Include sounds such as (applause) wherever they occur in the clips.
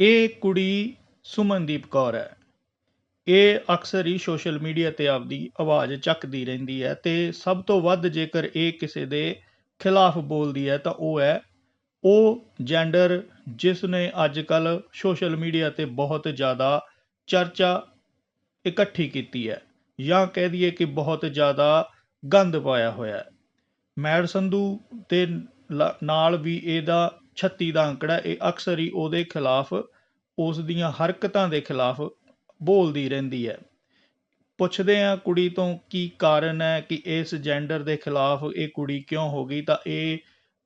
ਇਹ ਕੁੜੀ ਸੁਮਨਦੀਪ ਕੌਰ ਹੈ। ਇਹ ਅਕਸਰ ਹੀ ਸੋਸ਼ਲ ਮੀਡੀਆ ਤੇ ਆਪਦੀ ਆਵਾਜ਼ ਚੱਕਦੀ ਰਹਿੰਦੀ ਹੈ ਤੇ ਸਭ ਤੋਂ ਵੱਧ ਜੇਕਰ ਇਹ ਕਿਸੇ ਦੇ ਖਿਲਾਫ ਬੋਲਦੀ ਹੈ ਤਾਂ ਉਹ ਹੈ ਉਹ ਜੈਂਡਰ ਜਿਸ ਨੇ ਅੱਜ ਕੱਲ ਸੋਸ਼ਲ ਮੀਡੀਆ ਤੇ ਬਹੁਤ ਜ਼ਿਆਦਾ ਚਰਚਾ ਇਕੱਠੀ ਕੀਤੀ ਹੈ ਜਾਂ ਕਹਿ ਦਈਏ ਕਿ ਬਹੁਤ ਜ਼ਿਆਦਾ ਗੰਦ ਪਾਇਆ ਹੋਇਆ ਹੈ। ਮੈਡ ਸੰਧੂ ਦੇ ਲ- ਨਾਲ ਵੀ ਇਹਦਾ 36 ਦਾ ਅੰਕੜਾ ਇਹ ਅਕਸਰ ਹੀ ਉਹਦੇ ਖਿਲਾਫ, ਉਸ ਦੀਆਂ ਹਰਕਤਾਂ ਦੇ ਖਿਲਾਫ ਬੋਲਦੀ ਰਹਿੰਦੀ ਹੈ। ਪੁੱਛਦੇ ਆ ਕੁੜੀ ਤੋਂ ਕੀ ਕਾਰਨ ਹੈ ਕਿ ਇਸ ਜੈਂਡਰ ਦੇ ਖਿਲਾਫ ਇਹ ਕੁੜੀ ਕਿਉਂ ਹੋ ਗਈ, ਤਾਂ ਇਹ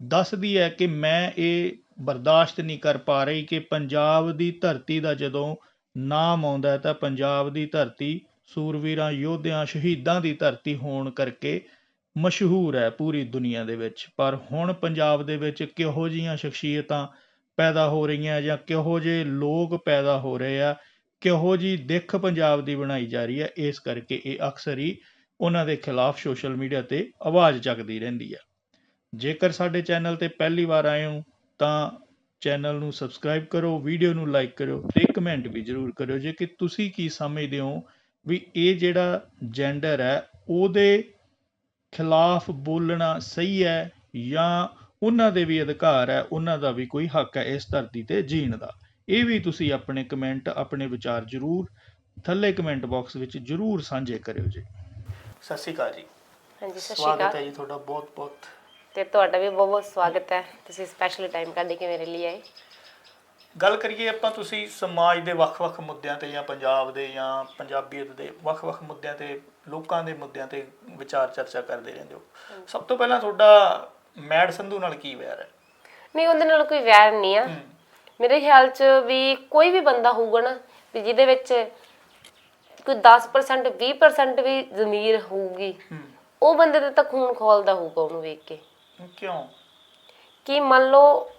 ਦੱਸਦੀ ਹੈ ਕਿ ਮੈਂ ਇਹ ਬਰਦਾਸ਼ਤ ਨਹੀਂ ਕਰ ਪਾ ਰਹੀ ਕਿ ਪੰਜਾਬ ਦੀ ਧਰਤੀ ਦਾ ਜਦੋਂ ਨਾਮ ਆਉਂਦਾ ਤਾਂ ਪੰਜਾਬ ਦੀ ਧਰਤੀ ਸੂਰਵੀਰਾਂ, ਯੋਧਿਆਂ, ਸ਼ਹੀਦਾਂ ਦੀ ਧਰਤੀ ਹੋਣ ਕਰਕੇ ਮਸ਼ਹੂਰ ਹੈ ਪੂਰੀ ਦੁਨੀਆ ਦੇ ਵਿੱਚ। ਪਰ ਹੁਣ ਪੰਜਾਬ ਦੇ ਵਿੱਚ ਕਿਹੋ ਜੀਆਂ ਸ਼ਖਸੀਅਤਾਂ ਪੈਦਾ ਹੋ ਰਹੀਆਂ ਜਾਂ ਕਿਹੋ ਜਿਹੇ ਲੋਕ ਪੈਦਾ ਹੋ ਰਹੇ ਆ, ਕਿਹੋ ਜੀ ਦਿੱਖ ਪੰਜਾਬ ਦੀ ਬਣਾਈ ਜਾ ਰਹੀ ਹੈ ਇਸ ਕਰਕੇ ਇਹ ਅਕਸਰ ਹੀ ਉਹਨਾਂ ਦੇ ਖਿਲਾਫ ਸੋਸ਼ਲ ਮੀਡੀਆ ਤੇ ਆਵਾਜ਼ ਚੱਕਦੀ ਰਹਿੰਦੀ ਹੈ ਜੇਕਰ ਸਾਡੇ ਚੈਨਲ ਤੇ ਪਹਿਲੀ ਵਾਰ ਆਏ ਹੋ, ਤਾਂ ਚੈਨਲ ਨੂੰ ਸਬਸਕ੍ਰਾਈਬ ਕਰੋ, ਵੀਡੀਓ ਨੂੰ ਲਾਈਕ ਕਰੋ ਤੇ ਕਮੈਂਟ ਵੀ ਜ਼ਰੂਰ ਕਰਿਓ। ਜੇ ਕਿ ਤੁਸੀਂ ਕੀ ਸਮਝਦੇ ਹੋ ਵੀ ਇਹ ਜਿਹੜਾ ਜੈਂਡਰ ਹੈ, ਉਹਦੇ ਖਿਲਾਫ ਬੋਲਣਾ ਸਹੀ ਹੈ ਜਾਂ ਉਹਨਾਂ ਦੇ ਵੀ ਅਧਿਕਾਰ ਹੈ ਉਹਨਾਂ ਦਾ ਵੀ ਕੋਈ ਹੱਕ ਹੈ ਇਸ ਧਰਤੀ ਤੇ ਜੀਣ ਦਾ। ਇਹ ਵੀ ਤੁਸੀਂ ਆਪਣੇ ਕਮੈਂਟ ਆਪਣੇ ਵਿਚਾਰ ਜ਼ਰੂਰ ਥੱਲੇ ਕਮੈਂਟ ਬਾਕਸ ਵਿੱਚ ਜ਼ਰੂਰ ਸਾਂਝੇ ਕਰਿਓ ਜੀ। ਸਤਿ ਸ਼੍ਰੀ ਅਕਾਲ ਜੀ। ਹਾਂਜੀ ਸਤਿ ਸ਼੍ਰੀ ਸਵਾਗਤ ਅਕਾਲ। ਹੈ ਜੀ ਤੁਹਾਡਾ ਬਹੁਤ ਬਹੁਤ ਤੇ ਤੁਹਾਡਾ ਵੀ ਬਹੁਤ ਬਹੁਤ ਸਵਾਗਤ ਹੈ। ਤੁਸੀਂ ਸਪੈਸ਼ਲ ਟਾਈਮ ਕੱਢ ਕੇ ਮੇਰੇ ਲਈ ਆਏ? ਗੱਲ ਕਰੀਏ ਆਪਾਂ ਤੁਸੀਂ ਸਮਾਜ ਦੇ ਵੱਖ-ਵੱਖ ਮੁੱਦਿਆਂ ਤੇ ਜਾਂ ਪੰਜਾਬ ਦੇ ਜਾਂ ਪੰਜਾਬੀਅਤ ਦੇ ਵੱਖ-ਵੱਖ ਮੁੱਦਿਆਂ ਤੇ ਲੋਕਾਂ ਦੇ ਮੁੱਦਿਆਂ ਤੇ ਵਿਚਾਰ ਚਰਚਾ ਕਰਦੇ ਰਹਿੰਦੇ ਹੋ। ਸਭ ਤੋਂ ਪਹਿਲਾਂ ਤੁਹਾਡਾ ਮੈਡ ਸੰਧੂ ਨਾਲ ਕੀ ਵੈਰ ਹੈ? ਨਹੀਂ ਉਹਦੇ ਨਾਲ ਕੋਈ ਵੈਰ ਨਹੀਂ ਆ। ਮੇਰੇ ਖਿਆਲ 'ਚ ਵੀ ਕੋਈ ਵੀ ਬੰਦਾ ਹੋਊਗਾ ਨਾ ਵੀ ਜਿਹਦੇ ਵਿੱਚ ਕੋਈ 10% 20% ਵੀ ਜ਼ਮੀਰ ਹੋਊਗੀ ਉਹ ਬੰਦੇ ਤੇ ਤਾਂ ਖੂਨ ਖੋਲਦਾ ਹੋਊਗਾ ਉਹਨੂੰ ਵੇਖ ਕੇ। ਕਿਉਂ? ਕਿ ਮੰਨ ਲਓ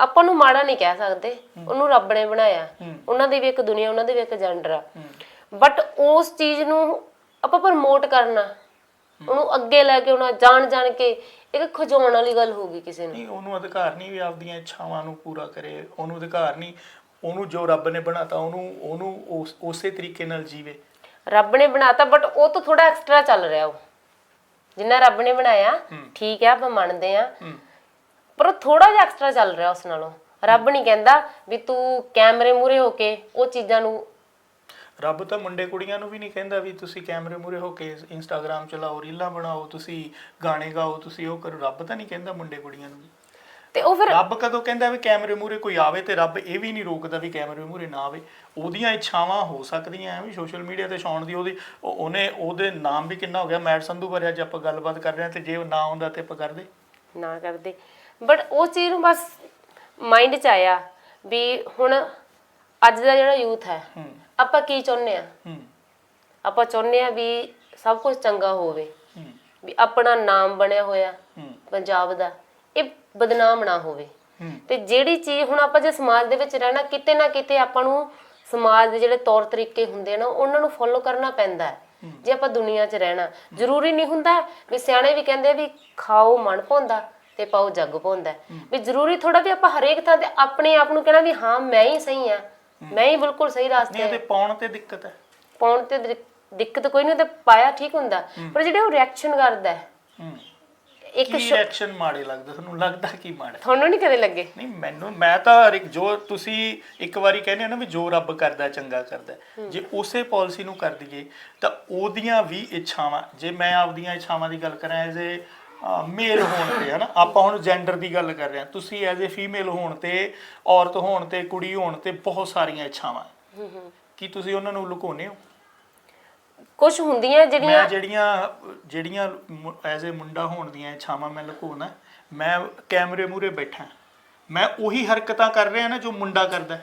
ਆਪਾਂ ਨੂੰ ਮਾੜਾ ਨਹੀਂ ਕਹਿ ਸਕਦੇ। ਉਹਨੂੰ ਰੱਬ ਨੇ ਬਣਾਇਆ। ਉਹਨਾਂ ਦੀ ਵੀ ਇੱਕ ਦੁਨੀਆ ਉਹਨਾਂ ਦੀ ਵੀ ਇੱਕ ਜੈਂਡਰ ਆ। ਬਟ ਉਸ ਚੀਜ਼ ਨੂੰ ਆਪਾਂ ਪ੍ਰਮੋਟ ਕਰਨਾ। ਉਹਨੂੰ ਅੱਗੇ ਲੈ ਕੇ ਆਉਣਾ ਜਾਣ ਜਾਣ ਕੇ ਇੱਕ ਖਜਾਉਣ ਵਾਲੀ ਗੱਲ ਹੋਊਗੀ ਕਿਸੇ ਨੂੰ। ਨਹੀਂ ਉਹਨੂੰ ਅਧਿਕਾਰ ਨਹੀਂ ਵੀ ਆਪਦੀਆਂ ਇੱਛਾਵਾਂ ਨੂੰ ਪੂਰਾ ਕਰੇ। ਉਹਨੂੰ ਅਧਿਕਾਰ ਨਹੀਂ। ਉਹਨੂੰ ਜੋ ਰੱਬ ਨੇ ਬਣਾਤਾ ਉਹਨੂੰ ਉਹਨੂੰ ਉਸ ਤਰੀਕੇ ਨਾਲ ਜੀਵੇ। ਰੱਬ ਨੇ ਬਣਾਤਾ ਬਟ ਉਹ ਤੋਂ ਥੋੜਾ ਐਕਸਟਰਾ ਚੱਲ ਰਿਹਾ ਉਹ। ਜਿੰਨਾ ਰੱਬ ਨੇ ਬਣਾਇਆ ਠੀਕ ਹੈ ਆਪਾਂ ਮੰਨਦੇ ਆ ਪਰ ਉਹ ਥੋੜਾ ਜਿਹਾ ਐਕਸਟਰਾ ਚੱਲ ਰਿਹਾ ਉਸ ਨਾਲੋਂ। ਰੱਬ ਨਹੀਂ ਕਹਿੰਦਾ ਵੀ ਤੂੰ ਕੈਮਰੇ ਮੂਰੇ ਹੋ ਕੇ ਉਹ ਚੀਜ਼ਾਂ ਨੂੰ ਰੱਬ ਤਾਂ ਮੁੰਡੇ ਕੁੜੀਆਂ ਨੂੰ ਵੀ ਨਹੀਂ ਕਹਿੰਦਾ ਵੀ ਤੁਸੀਂ ਕੈਮਰੇ ਮੂਰੇ ਹੋ ਕੇ ਇੰਸਟਾਗ੍ਰam ਚਲਾਓ ਰੀਲਾਂ ਬਣਾਓ ਤੁਸੀਂ ਗਾਣੇ ਗਾਓ ਤੁਸੀਂ ਉਹ ਕਰੋ। ਰੱਬ ਤਾਂ ਨਹੀਂ ਕਹਿੰਦਾ ਮੁੰਡੇ ਕੁੜੀਆਂ ਨੂੰ ਤੇ ਉਹ ਫਿਰ ਰੱਬ ਕਦੋਂ ਕਹਿੰਦਾ ਵੀ ਕੈਮਰੇ ਮੂਰੇ ਕੋਈ ਆਵੇ ਤੇ ਰੱਬ ਇਹ ਵੀ ਨਹੀਂ ਰੋਕਦਾ ਵੀ ਕੈਮਰੇ ਮੂਰੇ ਨਾ ਆਵੇ। ਉਹਦੀਆਂ ਇੱਛਾਵਾਂ ਹੋ ਸਕਦੀਆਂ ਐਵੇਂ ਸੋਸ਼ਲ ਮੀਡੀਆ ਤੇ ਛਾਉਣ ਦੀ ਉਹਦੀ ਉਹ- ਉਹਨੇ ਉਹਦੇ ਨਾਮ ਵੀ ਕਿੰਨਾ ਹੋ ਗਿਆ? ਮੈਟ ਸੰਧੂ ਬਾਰੇ ਅੱਜ ਆਪਾਂ ਗੱਲਬਾਤ ਕਰ ਰਹੇ ਹਾਂ ਤੇ ਜੇ ਉਹ ਨਾ ਆਉਂਦਾ ਤੇ ਆਪਾਂ ਕਰਦੇ। ਨਾ ਕਰਦੇ। ਬਟ ਉਸ ਚੀਜ਼ ਨੂੰ ਬਸ ਮਾਈਂਡ 'ਚ ਆਇਆ ਵੀ ਹੁਣ ਅੱਜ ਦਾ ਜਿਹੜਾ ਯੂਥ ਹੈ ਆਪਾਂ ਕੀ ਚਾਹੁੰਦੇ ਆ ਆਪਾਂ ਚਾਹੁੰਦੇ ਆ ਵੀ ਸਭ ਕੁਝ ਚੰਗਾ ਹੋਵੇ। ਵੀ ਆਪਣਾ ਨਾਮ ਬਣਿਆ ਹੋਇਆ ਪੰਜਾਬ ਦਾ ਇਹ ਬਦਨਾਮ ਨਾ ਹੋਵੇ। ਤੇ ਜਿਹੜੀ ਚੀਜ਼ ਹੁਣ ਆਪਾਂ ਜੇ ਸਮਾਜ ਦੇ ਵਿੱਚ ਰਹਿਣਾ ਕਿਤੇ ਨਾ ਕਿਤੇ ਆਪਾਂ ਨੂੰ ਸਮਾਜ ਦੇ ਜਿਹੜੇ ਤੌਰ ਤਰੀਕੇ ਹੁੰਦੇ ਨਾ ਉਹਨਾਂ ਨੂੰ ਫੋਲੋ ਕਰਨਾ ਪੈਂਦਾ ਹੈ। ਜੇ ਆਪਾਂ ਦੁਨੀਆ 'ਚ ਰਹਿਣਾ ਜ਼ਰੂਰੀ ਨਹੀਂ ਹੁੰਦਾ ਵੀ ਸਿਆਣੇ ਵੀ ਕਹਿੰਦੇ ਵੀ ਖਾਓ ਮਨ ਪਾਉਂਦਾ ਤੇ ਪਾਓ ਜੱਗ ਪਾਉਂਦਾ ਵੀ ਜ਼ਰੂਰੀ ਥੋੜਾ ਵੀ ਆਪਾਂ ਹਰੇਕ ਥਾਂ ਤੇ ਆਪਣੇ ਆਪ ਨੂੰ ਕਹਿਣਾ ਵੀ ਹਾਂ ਮੈਂ ਹੀ ਸਹੀ ਆ ਮੈਂ ਹੀ ਬਿਲਕੁਲ ਸਹੀ ਰਾਸਤੇ ਨਹੀਂ ਉਹਦੇ ਪਾਉਣ ਤੇ ਦਿੱਕਤ ਹੈ। ਪਾਉਣ ਤੇ ਦਿ- ਦਿੱਕਤ ਕੋਈ ਨਹੀਂ ਤੇ ਪਾਇਆ ਠੀਕ ਹੁੰਦਾ। ਪਰ ਜਿਹੜੇ ਉਹ ਰਿਐਕਸ਼ਨ ਕਰਦਾ ਹੈ ਹੂੰ। ਇੱਕ ਕੀ ਰਿਐਕਸ਼ਨ ਮਾੜੇ ਲੱਗਦਾ? ਤੁਹਾਨੂੰ ਲੱਗਦਾ ਕੀ ਮਾੜਾ? ਤੁਹਾਨੂੰ ਨਹੀਂ ਕਦੇ ਲੱਗੇ? ਨਹੀਂ ਮੈਨੂੰ ਮੈਂ ਤਾਂ ਹਰ ਇੱਕ ਜੋ ਤੁਸੀਂ ਇੱਕ ਵਾਰੀ ਕਹਿੰਦੇ ਹੋ ਨਾ ਵੀ ਜੋ ਰੱਬ ਕਰਦਾ ਚੰਗਾ ਕਰਦਾ ਜੇ ਉਸੇ ਪਾਲਿਸੀ ਨੂੰ ਕਰ ਦਈਏ ਤਾਂ ਉਹਦੀਆਂ ਵੀ ਇੱਛਾਵਾਂ ਜੇ ਮੈਂ ਆਪਦੀਆਂ ਇੱਛਾਵਾਂ ਦੀ ਗੱਲ ਕਰਾਂ ਐਜ਼ ਏ ਮੇਲ ਹੋਣ ਤੇ ਹਨਾ? ਆਪਾਂ ਹੁਣ ਜੈਂਡਰ ਦੀ ਗੱਲ ਕਰ ਰਹੇ ਹਾਂ। ਤੁਸੀਂ ਐਜ਼ ਏ ਫੀਮੇਲ ਹੋਣ ਤੇ ਔਰਤ ਹੋਣ ਤੇ ਕੁੜੀ ਹੋਣ ਤੇ ਬਹੁਤ ਸਾਰੀਆਂ ਇੱਛਾਵਾਂ ਕੀ ਤੁਸੀਂ ਉਹਨਾਂ ਨੂੰ ਲੁਕਾਉਂਦੇ ਹੋ? ਕੁਝ ਹੁੰਦੀਆਂ ਜਿਹੜੀਆਂ ਮੈਂ ਜਿਹੜੀਆਂ ਜਿਹੜੀਆਂ ਐਜ਼ ਏ ਮੁੰਡਾ ਹੋਣ ਦੀਆਂ ਇੱਛਾਵਾਂ ਮੈਂ ਲੁਕਾਉਣਾ ਮੈਂ ਕੈਮਰੇ ਮੂਰੇ ਬੈਠਾ। ਮੈਂ ਉਹੀ ਹਰਕਤਾਂ ਕਰ ਰਿਹਾ ਨਾ ਜੋ ਮੁੰਡਾ ਕਰਦਾ।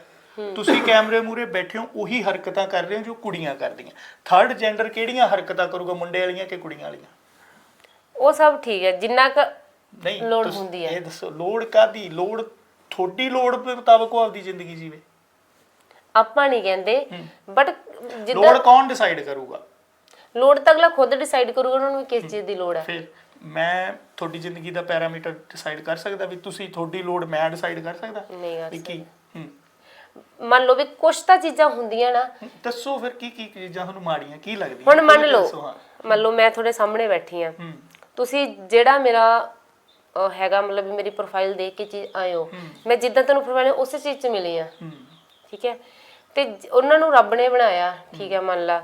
ਤੁਸੀਂ ਕੈਮਰੇ ਮੂਰੇ ਬੈਠੇ ਹੋ ਉਹੀ ਹਰਕਤਾਂ ਕਰ ਰਹੇ ਹੋ ਜੋ ਕੁੜੀਆਂ ਕਰਦੀਆਂ। ਥਰਡ ਜੈਂਡਰ ਕਿਹੜੀਆਂ ਹਰਕਤਾਂ ਕਰੂਗਾ ਮੁੰਡੇ ਵਾਲੀਆਂ ਕਿ ਕੁੜੀਆਂ ਵਾਲੀਆਂ? ਉਹ ਸਭ ਠੀਕ ਹੈ ਜਿੰਨਾ ਕ ਨਹੀਂ ਲੋੜ ਤੁਸੀਂ ਹੁੰਦੀ ਹੈ। ਇਹ ਦੱਸੋ ਲੋੜ ਕਾਦੀ ਲੋੜ ਤੁਹਾਡੀ ਲੋੜ ਦੇ ਮੁਤਾਬਕ ਉਹ ਆਪਦੀ ਜ਼ਿੰਦਗੀ ਜੀਵੇ। ਆਪਾਂ ਨਹੀਂ ਕਹਿੰਦੇ ਬਟ ਜਿੱਦਾਂ ਲੋੜ ਕੌਣ ਡਿਸਾਈਡ ਕਰੂਗਾ? ਲੋੜ ਤਾਂ ਅਗਲਾ ਖੁਦ ਡਿਸਾਈਡ ਕਰੂਗਾ ਉਹਨਾਂ ਨੂੰ ਕਿਸ ਚੀਜ਼ ਦੀ ਲੋੜ ਹੈ। ਫਿਰ ਮੈਂ ਤੁਹਾਡੀ ਜ਼ਿੰਦਗੀ ਦਾ ਪੈਰਾਮੀਟਰ ਡਿਸਾਈਡ ਕਰ ਸਕਦਾ ਵੀ ਤੁਸੀਂ ਤੁਹਾਡੀ ਲੋੜ ਮੈਂ ਡਿਸਾਈਡ ਕਰ ਸਕਦਾ? ਨਹੀਂ ਕਰ ਵੀ ਕੀ? ਹੂੰ। ਮੰਨ ਲਓ ਵੀ ਕੁਛ ਤਾਂ ਚੀਜ਼ਾਂ ਹੁੰਦੀਆਂ ਨਾ। ਦੱਸੋ ਫਿਰ ਕੀ ਕੀ ਚੀਜ਼ਾਂ ਤੁਹਾਨੂੰ ਮਾੜੀਆਂ ਕੀ ਲੱਗਦੀਆਂ? ਹੁਣ ਮੰਨ ਦੱਸੋ, ਲਓ ਹਾਂ। ਮੰਨ ਲਓ ਮੈਂ ਤੁਹਾਡੇ ਸਾਹਮਣੇ ਬੈਠੀ ਆ ਹੂੰ। ਤੁਸੀਂ ਜਿਹੜਾ ਮੇਰਾ ਅਹ, ਹੈਗਾ ਮਤਲਬ ਵੀ ਮੇਰੀ ਪ੍ਰੋਫਾਈਲ ਦੇਖ ਕੇ ਚੀਜ਼ ਆਏ ਹੋ ਮੈਂ ਜਿੱਦਾਂ ਤੁਹਾਨੂੰ ਪ੍ਰੋਫਾਈਲ ਉਸੇ ਚੀਜ਼ 'ਚ ਮਿਲੀ ਆ ਹੂੰ। ਠੀਕ ਹੈ? ਤੇ ਜ- ਉਹਨਾਂ ਨੂੰ ਰੱਬ ਨੇ ਬਣਾਇਆ ਠੀਕ ਹੈ ਮੰਨ ਲਾ।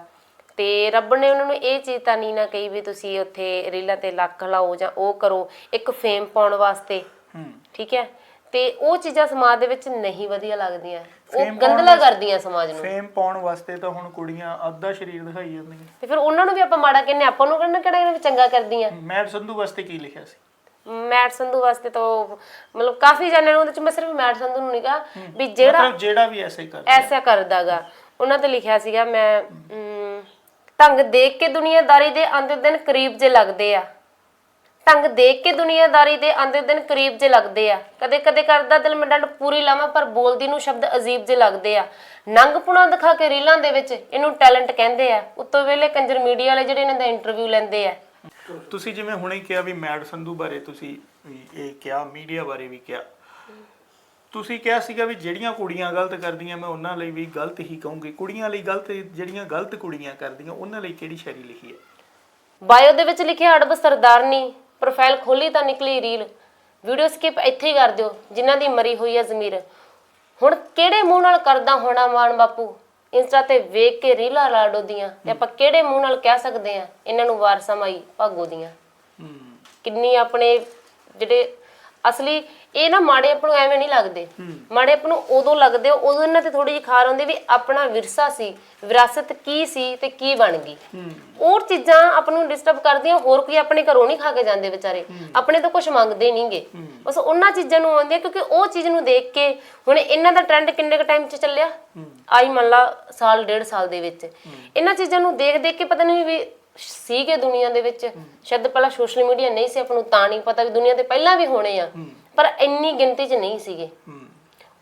ਤੇ ਰੱਬ ਨੇ ਉਹਨਾਂ ਨੂੰ ਇਹ ਚੀਜ਼ ਤਾਂ ਨਹੀਂ ਨਾ ਕਹੀ ਵੀ ਤੁਸੀਂ ਉੱਥੇ ਰੀਲਾਂ ਤੇ ਲੱਕ ਲਾਓ ਜਾਂ ਉਹ ਕਰੋ ਇੱਕ ਫੇਮ ਪਾਉਣ ਵਾਸਤੇ। ਹੂੰ। ਠੀਕ ਹੈ? ਤੇ ਉਹ ਚੀਜ਼ਾਂ ਸਮਾਜ ਦੇ ਵਿੱਚ ਨਹੀਂ ਵਧੀਆ ਲੱਗਦੀਆਂ। ਉਹ Fame ਪਾਉਣ ਗੰਦਲਾ ਕਰਦੀਆਂ ਸਮਾਜ ਨੂੰ। ਫੇਮ ਪਾਉਣ ਵਾਸਤੇ ਤਾਂ ਹੁਣ ਕੁੜੀਆਂ ਅੱਧਾ ਸਰੀਰ ਦਿਖਾਈ ਜਾਂਦੀਆਂ। ਤੇ ਫਿਰ ਉਹਨਾਂ ਨੂੰ ਵੀ ਆਪਾਂ ਮਾੜਾ ਕਹਿੰਦੇ ਆਪਾਂ ਨੂੰ ਕਿਹੜਾ ਕਿਹੜਾ ਚੰਗਾ ਕਰਦੀਆਂ? ਮੈਡ ਸੰਧੂ ਵਾਸਤੇ ਕੀ ਲਿਖਿਆ ਸੀ? ਮੈਟ ਸੰਧੂ ਵਾਸਤੇ ਤਾਂ ਉਹ ਮਤਲਬ ਕਾਫੀ ਜਣਿਆਂ ਨੂੰ ਉਹਦੇ ਚ ਮੈਂ ਸਿਰਫ ਮੈਟ ਸੰਧੂ ਨੂੰ ਨਹੀਂ ਕਹਾ ਵੀ ਜਿਹੜਾ ਮਤਲਬ ਜਿਹੜਾ ਵੀ ਐਸੇ ਕਰ ਐਸਾ ਕਰਦਾਗਾ। ਉਹਨਾਂ ਤੇ ਲਿਖਿਆ ਸੀਗਾ ਮੈਂ ਢੰਗ ਦੇਖ ਕੇ ਦੁਨੀਆਦਾਰੀ ਦੇ ਆਂਦੇ ਦਿਨ ਕਰੀਬ ਜੇ ਲੱਗਦੇ ਆ। ਢੰਗ ਦੇਖ ਕੇ ਦੁਨੀਆਦਾਰੀ ਦੇ ਆਂਦੇ ਦਿਨ ਕਰੀਬ ਜੇ ਲੱਗਦੇ ਆ। ਕਦੇ ਕਦੇ ਕਰਦਾ ਦਿਲ ਮੈਂ ਡੰਡ ਪੂਰੀ ਲਾਵਾਂ ਪਰ ਬੋਲਦੀ ਨੂੰ ਸ਼ਬਦ ਅਜੀਬ ਜੇ ਲੱਗਦੇ ਆ। ਨੰਗ ਪੁਣਾ ਦਿਖਾ ਕੇ ਰੀਲਾਂ ਦੇ ਵਿੱਚ ਇਹਨੂੰ ਟੈਲੈਂਟ ਕਹਿੰਦੇ ਆ। ਉੱਤੋਂ ਵੇਲੇ ਕੰਜਰ ਮੀਡੀਆ ਵਾਲੇ ਜਿਹੜੇ ਇਹਨਾਂ ਦਾ ਇੰਟਰਵਿਊ ਲੈਂਦੇ ਆ। ਤੁਸੀਂ ਜਿਵੇਂ ਹੁਣੇ ਕਿਹਾ ਵੀ ਮੈਡ ਸੰਧੂ ਬਾਰੇ ਤੁਸੀਂ ਇਹ ਕਿਹਾ ਮੀਡੀਆ ਬਾਰੇ ਵੀ ਕਿਹਾ। ਤੁਸੀਂ ਕਿਹਾ ਸੀਗਾ ਵੀ ਜਿਹੜੀਆਂ ਕੁੜੀਆਂ ਗਲਤ ਕਰਦੀਆਂ ਮੈਂ ਉਹਨਾਂ ਲਈ ਵੀ ਗਲਤ ਹੀ ਕਹੂੰਗੀ। ਕੁੜੀਆਂ ਲਈ ਗਲਤ ਜਿਹੜੀਆਂ ਗਲਤ ਕੁੜੀਆਂ ਕਰਦੀਆਂ ਉਹਨਾਂ ਲਈ ਕਿਹੜੀ ਸ਼ਾਇਰੀ ਲਿਖੀ ਹੈ? ਬਾਇਓ ਦੇ ਵਿੱਚ ਲਿਖਿਆ ਅੜਬ ਸਰਦਾਰਨੀ। ਪ੍ਰੋਫਾਈਲ ਖੋਲੀ ਤਾਂ ਨਿਕਲੀ ਰੀਲ। ਵੀਡੀਓ ਸਕਿਪ ਇੱਥੇ ਹੀ ਕਰ ਦਿਓ ਜਿਨ੍ਹਾਂ ਦੀ ਮਰੀ ਹੋਈ ਹੈ ਜ਼ਮੀਰ। ਹੁਣ ਕਿਹੜੇ ਮੂੰਹ ਨਾਲ ਕਰਦਾ ਹੋਣਾ ਮਾਣ ਬਾਪੂ? ਇੰਸਟਾ ਤੇ ਵੇਖ ਕੇ ਰੀਲਾਂ ਲਾਡੋ ਦੀਆਂ। ਤੇ ਆਪਾਂ ਕਿਹੜੇ ਮੂੰਹ ਨਾਲ ਕਹਿ ਸਕਦੇ ਆ? ਇਹਨਾਂ ਨੂੰ ਵਾਰਸਾਂ ਮਾਈ ਭਾਗੋ ਦੀਆਂ। ਕਿੰਨੀ ਆਪਣੇ ਜਿਹੜੇ ਅਸਲੀ ਇਹ ਨਾ ਮਾੜੇ ਆਪਾਂ ਨੂੰ ਐਵੇਂ ਨਹੀਂ ਲੱਗਦੇ। ਮਾੜੇ ਆਪਾਂ ਨੂੰ ਉਦੋਂ ਲੱਗਦੇ ਉਦੋਂ ਇਹਨਾਂ ਤੇ ਥੋੜੀ ਜਿਹੀ ਖਾਰ ਆਉਂਦੀ ਵੀ ਆਪਣਾ ਵਿਰਸਾ ਸੀ ਵਿਰਾਸਤ ਕੀ ਸੀ ਤੇ ਕੀ ਬਣ ਗਈ। ਹੋਰ ਚੀਜ਼ਾਂ ਆਪਾਂ ਨੂੰ ਡਿਸਟਰਬ ਕਰਦੀਆਂ ਹੋਰ ਕੋਈ ਆਪਣੇ ਘਰੋਂ ਨਹੀਂ ਖਾ ਕੇ ਜਾਂਦੇ ਵਿਚਾਰੇ। ਆਪਣੇ ਤੋਂ ਕੁਝ ਮੰਗਦੇ ਨਹੀਂਗੇ ਬਸ ਉਹਨਾਂ ਚੀਜ਼ਾਂ ਨੂੰ ਆਉਂਦੇ ਆ ਕਿਉਂਕਿ ਉਹ ਚੀਜ਼ ਨੂੰ ਦੇਖ ਕੇ ਹੁਣ ਇਹਨਾਂ ਦਾ ਟ੍ਰੈਂਡ ਕਿੰਨੇ ਕ ਟਾਈਮ 'ਚ ਚੱਲਿਆ? ਆਈ ਮੰਨ ਲਾ ਸਾਲ ਡੇਢ ਸਾਲ ਦੇ ਵਿੱਚ। ਇਹਨਾਂ ਚੀਜ਼ਾਂ ਨੂੰ ਦੇਖ ਦੇਖ ਕੇ ਪਤਾ ਨਹੀਂ ਵੀ ਸੀਗੇ ਦੁਨੀਆ ਦੇ ਵਿੱਚ। ਸ਼ਾਇਦ ਪਹਿਲਾਂ ਸੋਸ਼ਲ ਮੀਡੀਆ ਨਹੀਂ ਸੀ ਆਪਾਂ ਨੂੰ ਤਾਂ ਨਹੀਂ ਪਤਾ ਵੀ ਦੁਨੀਆ ਤੇ ਪਹਿਲਾਂ ਵੀ ਹੋਣੇ ਆ। ਪਰ ਇੰਨੀ ਗਿਣਤੀ 'ਚ ਨਹੀਂ ਸੀਗੇ। ਹੂੰ।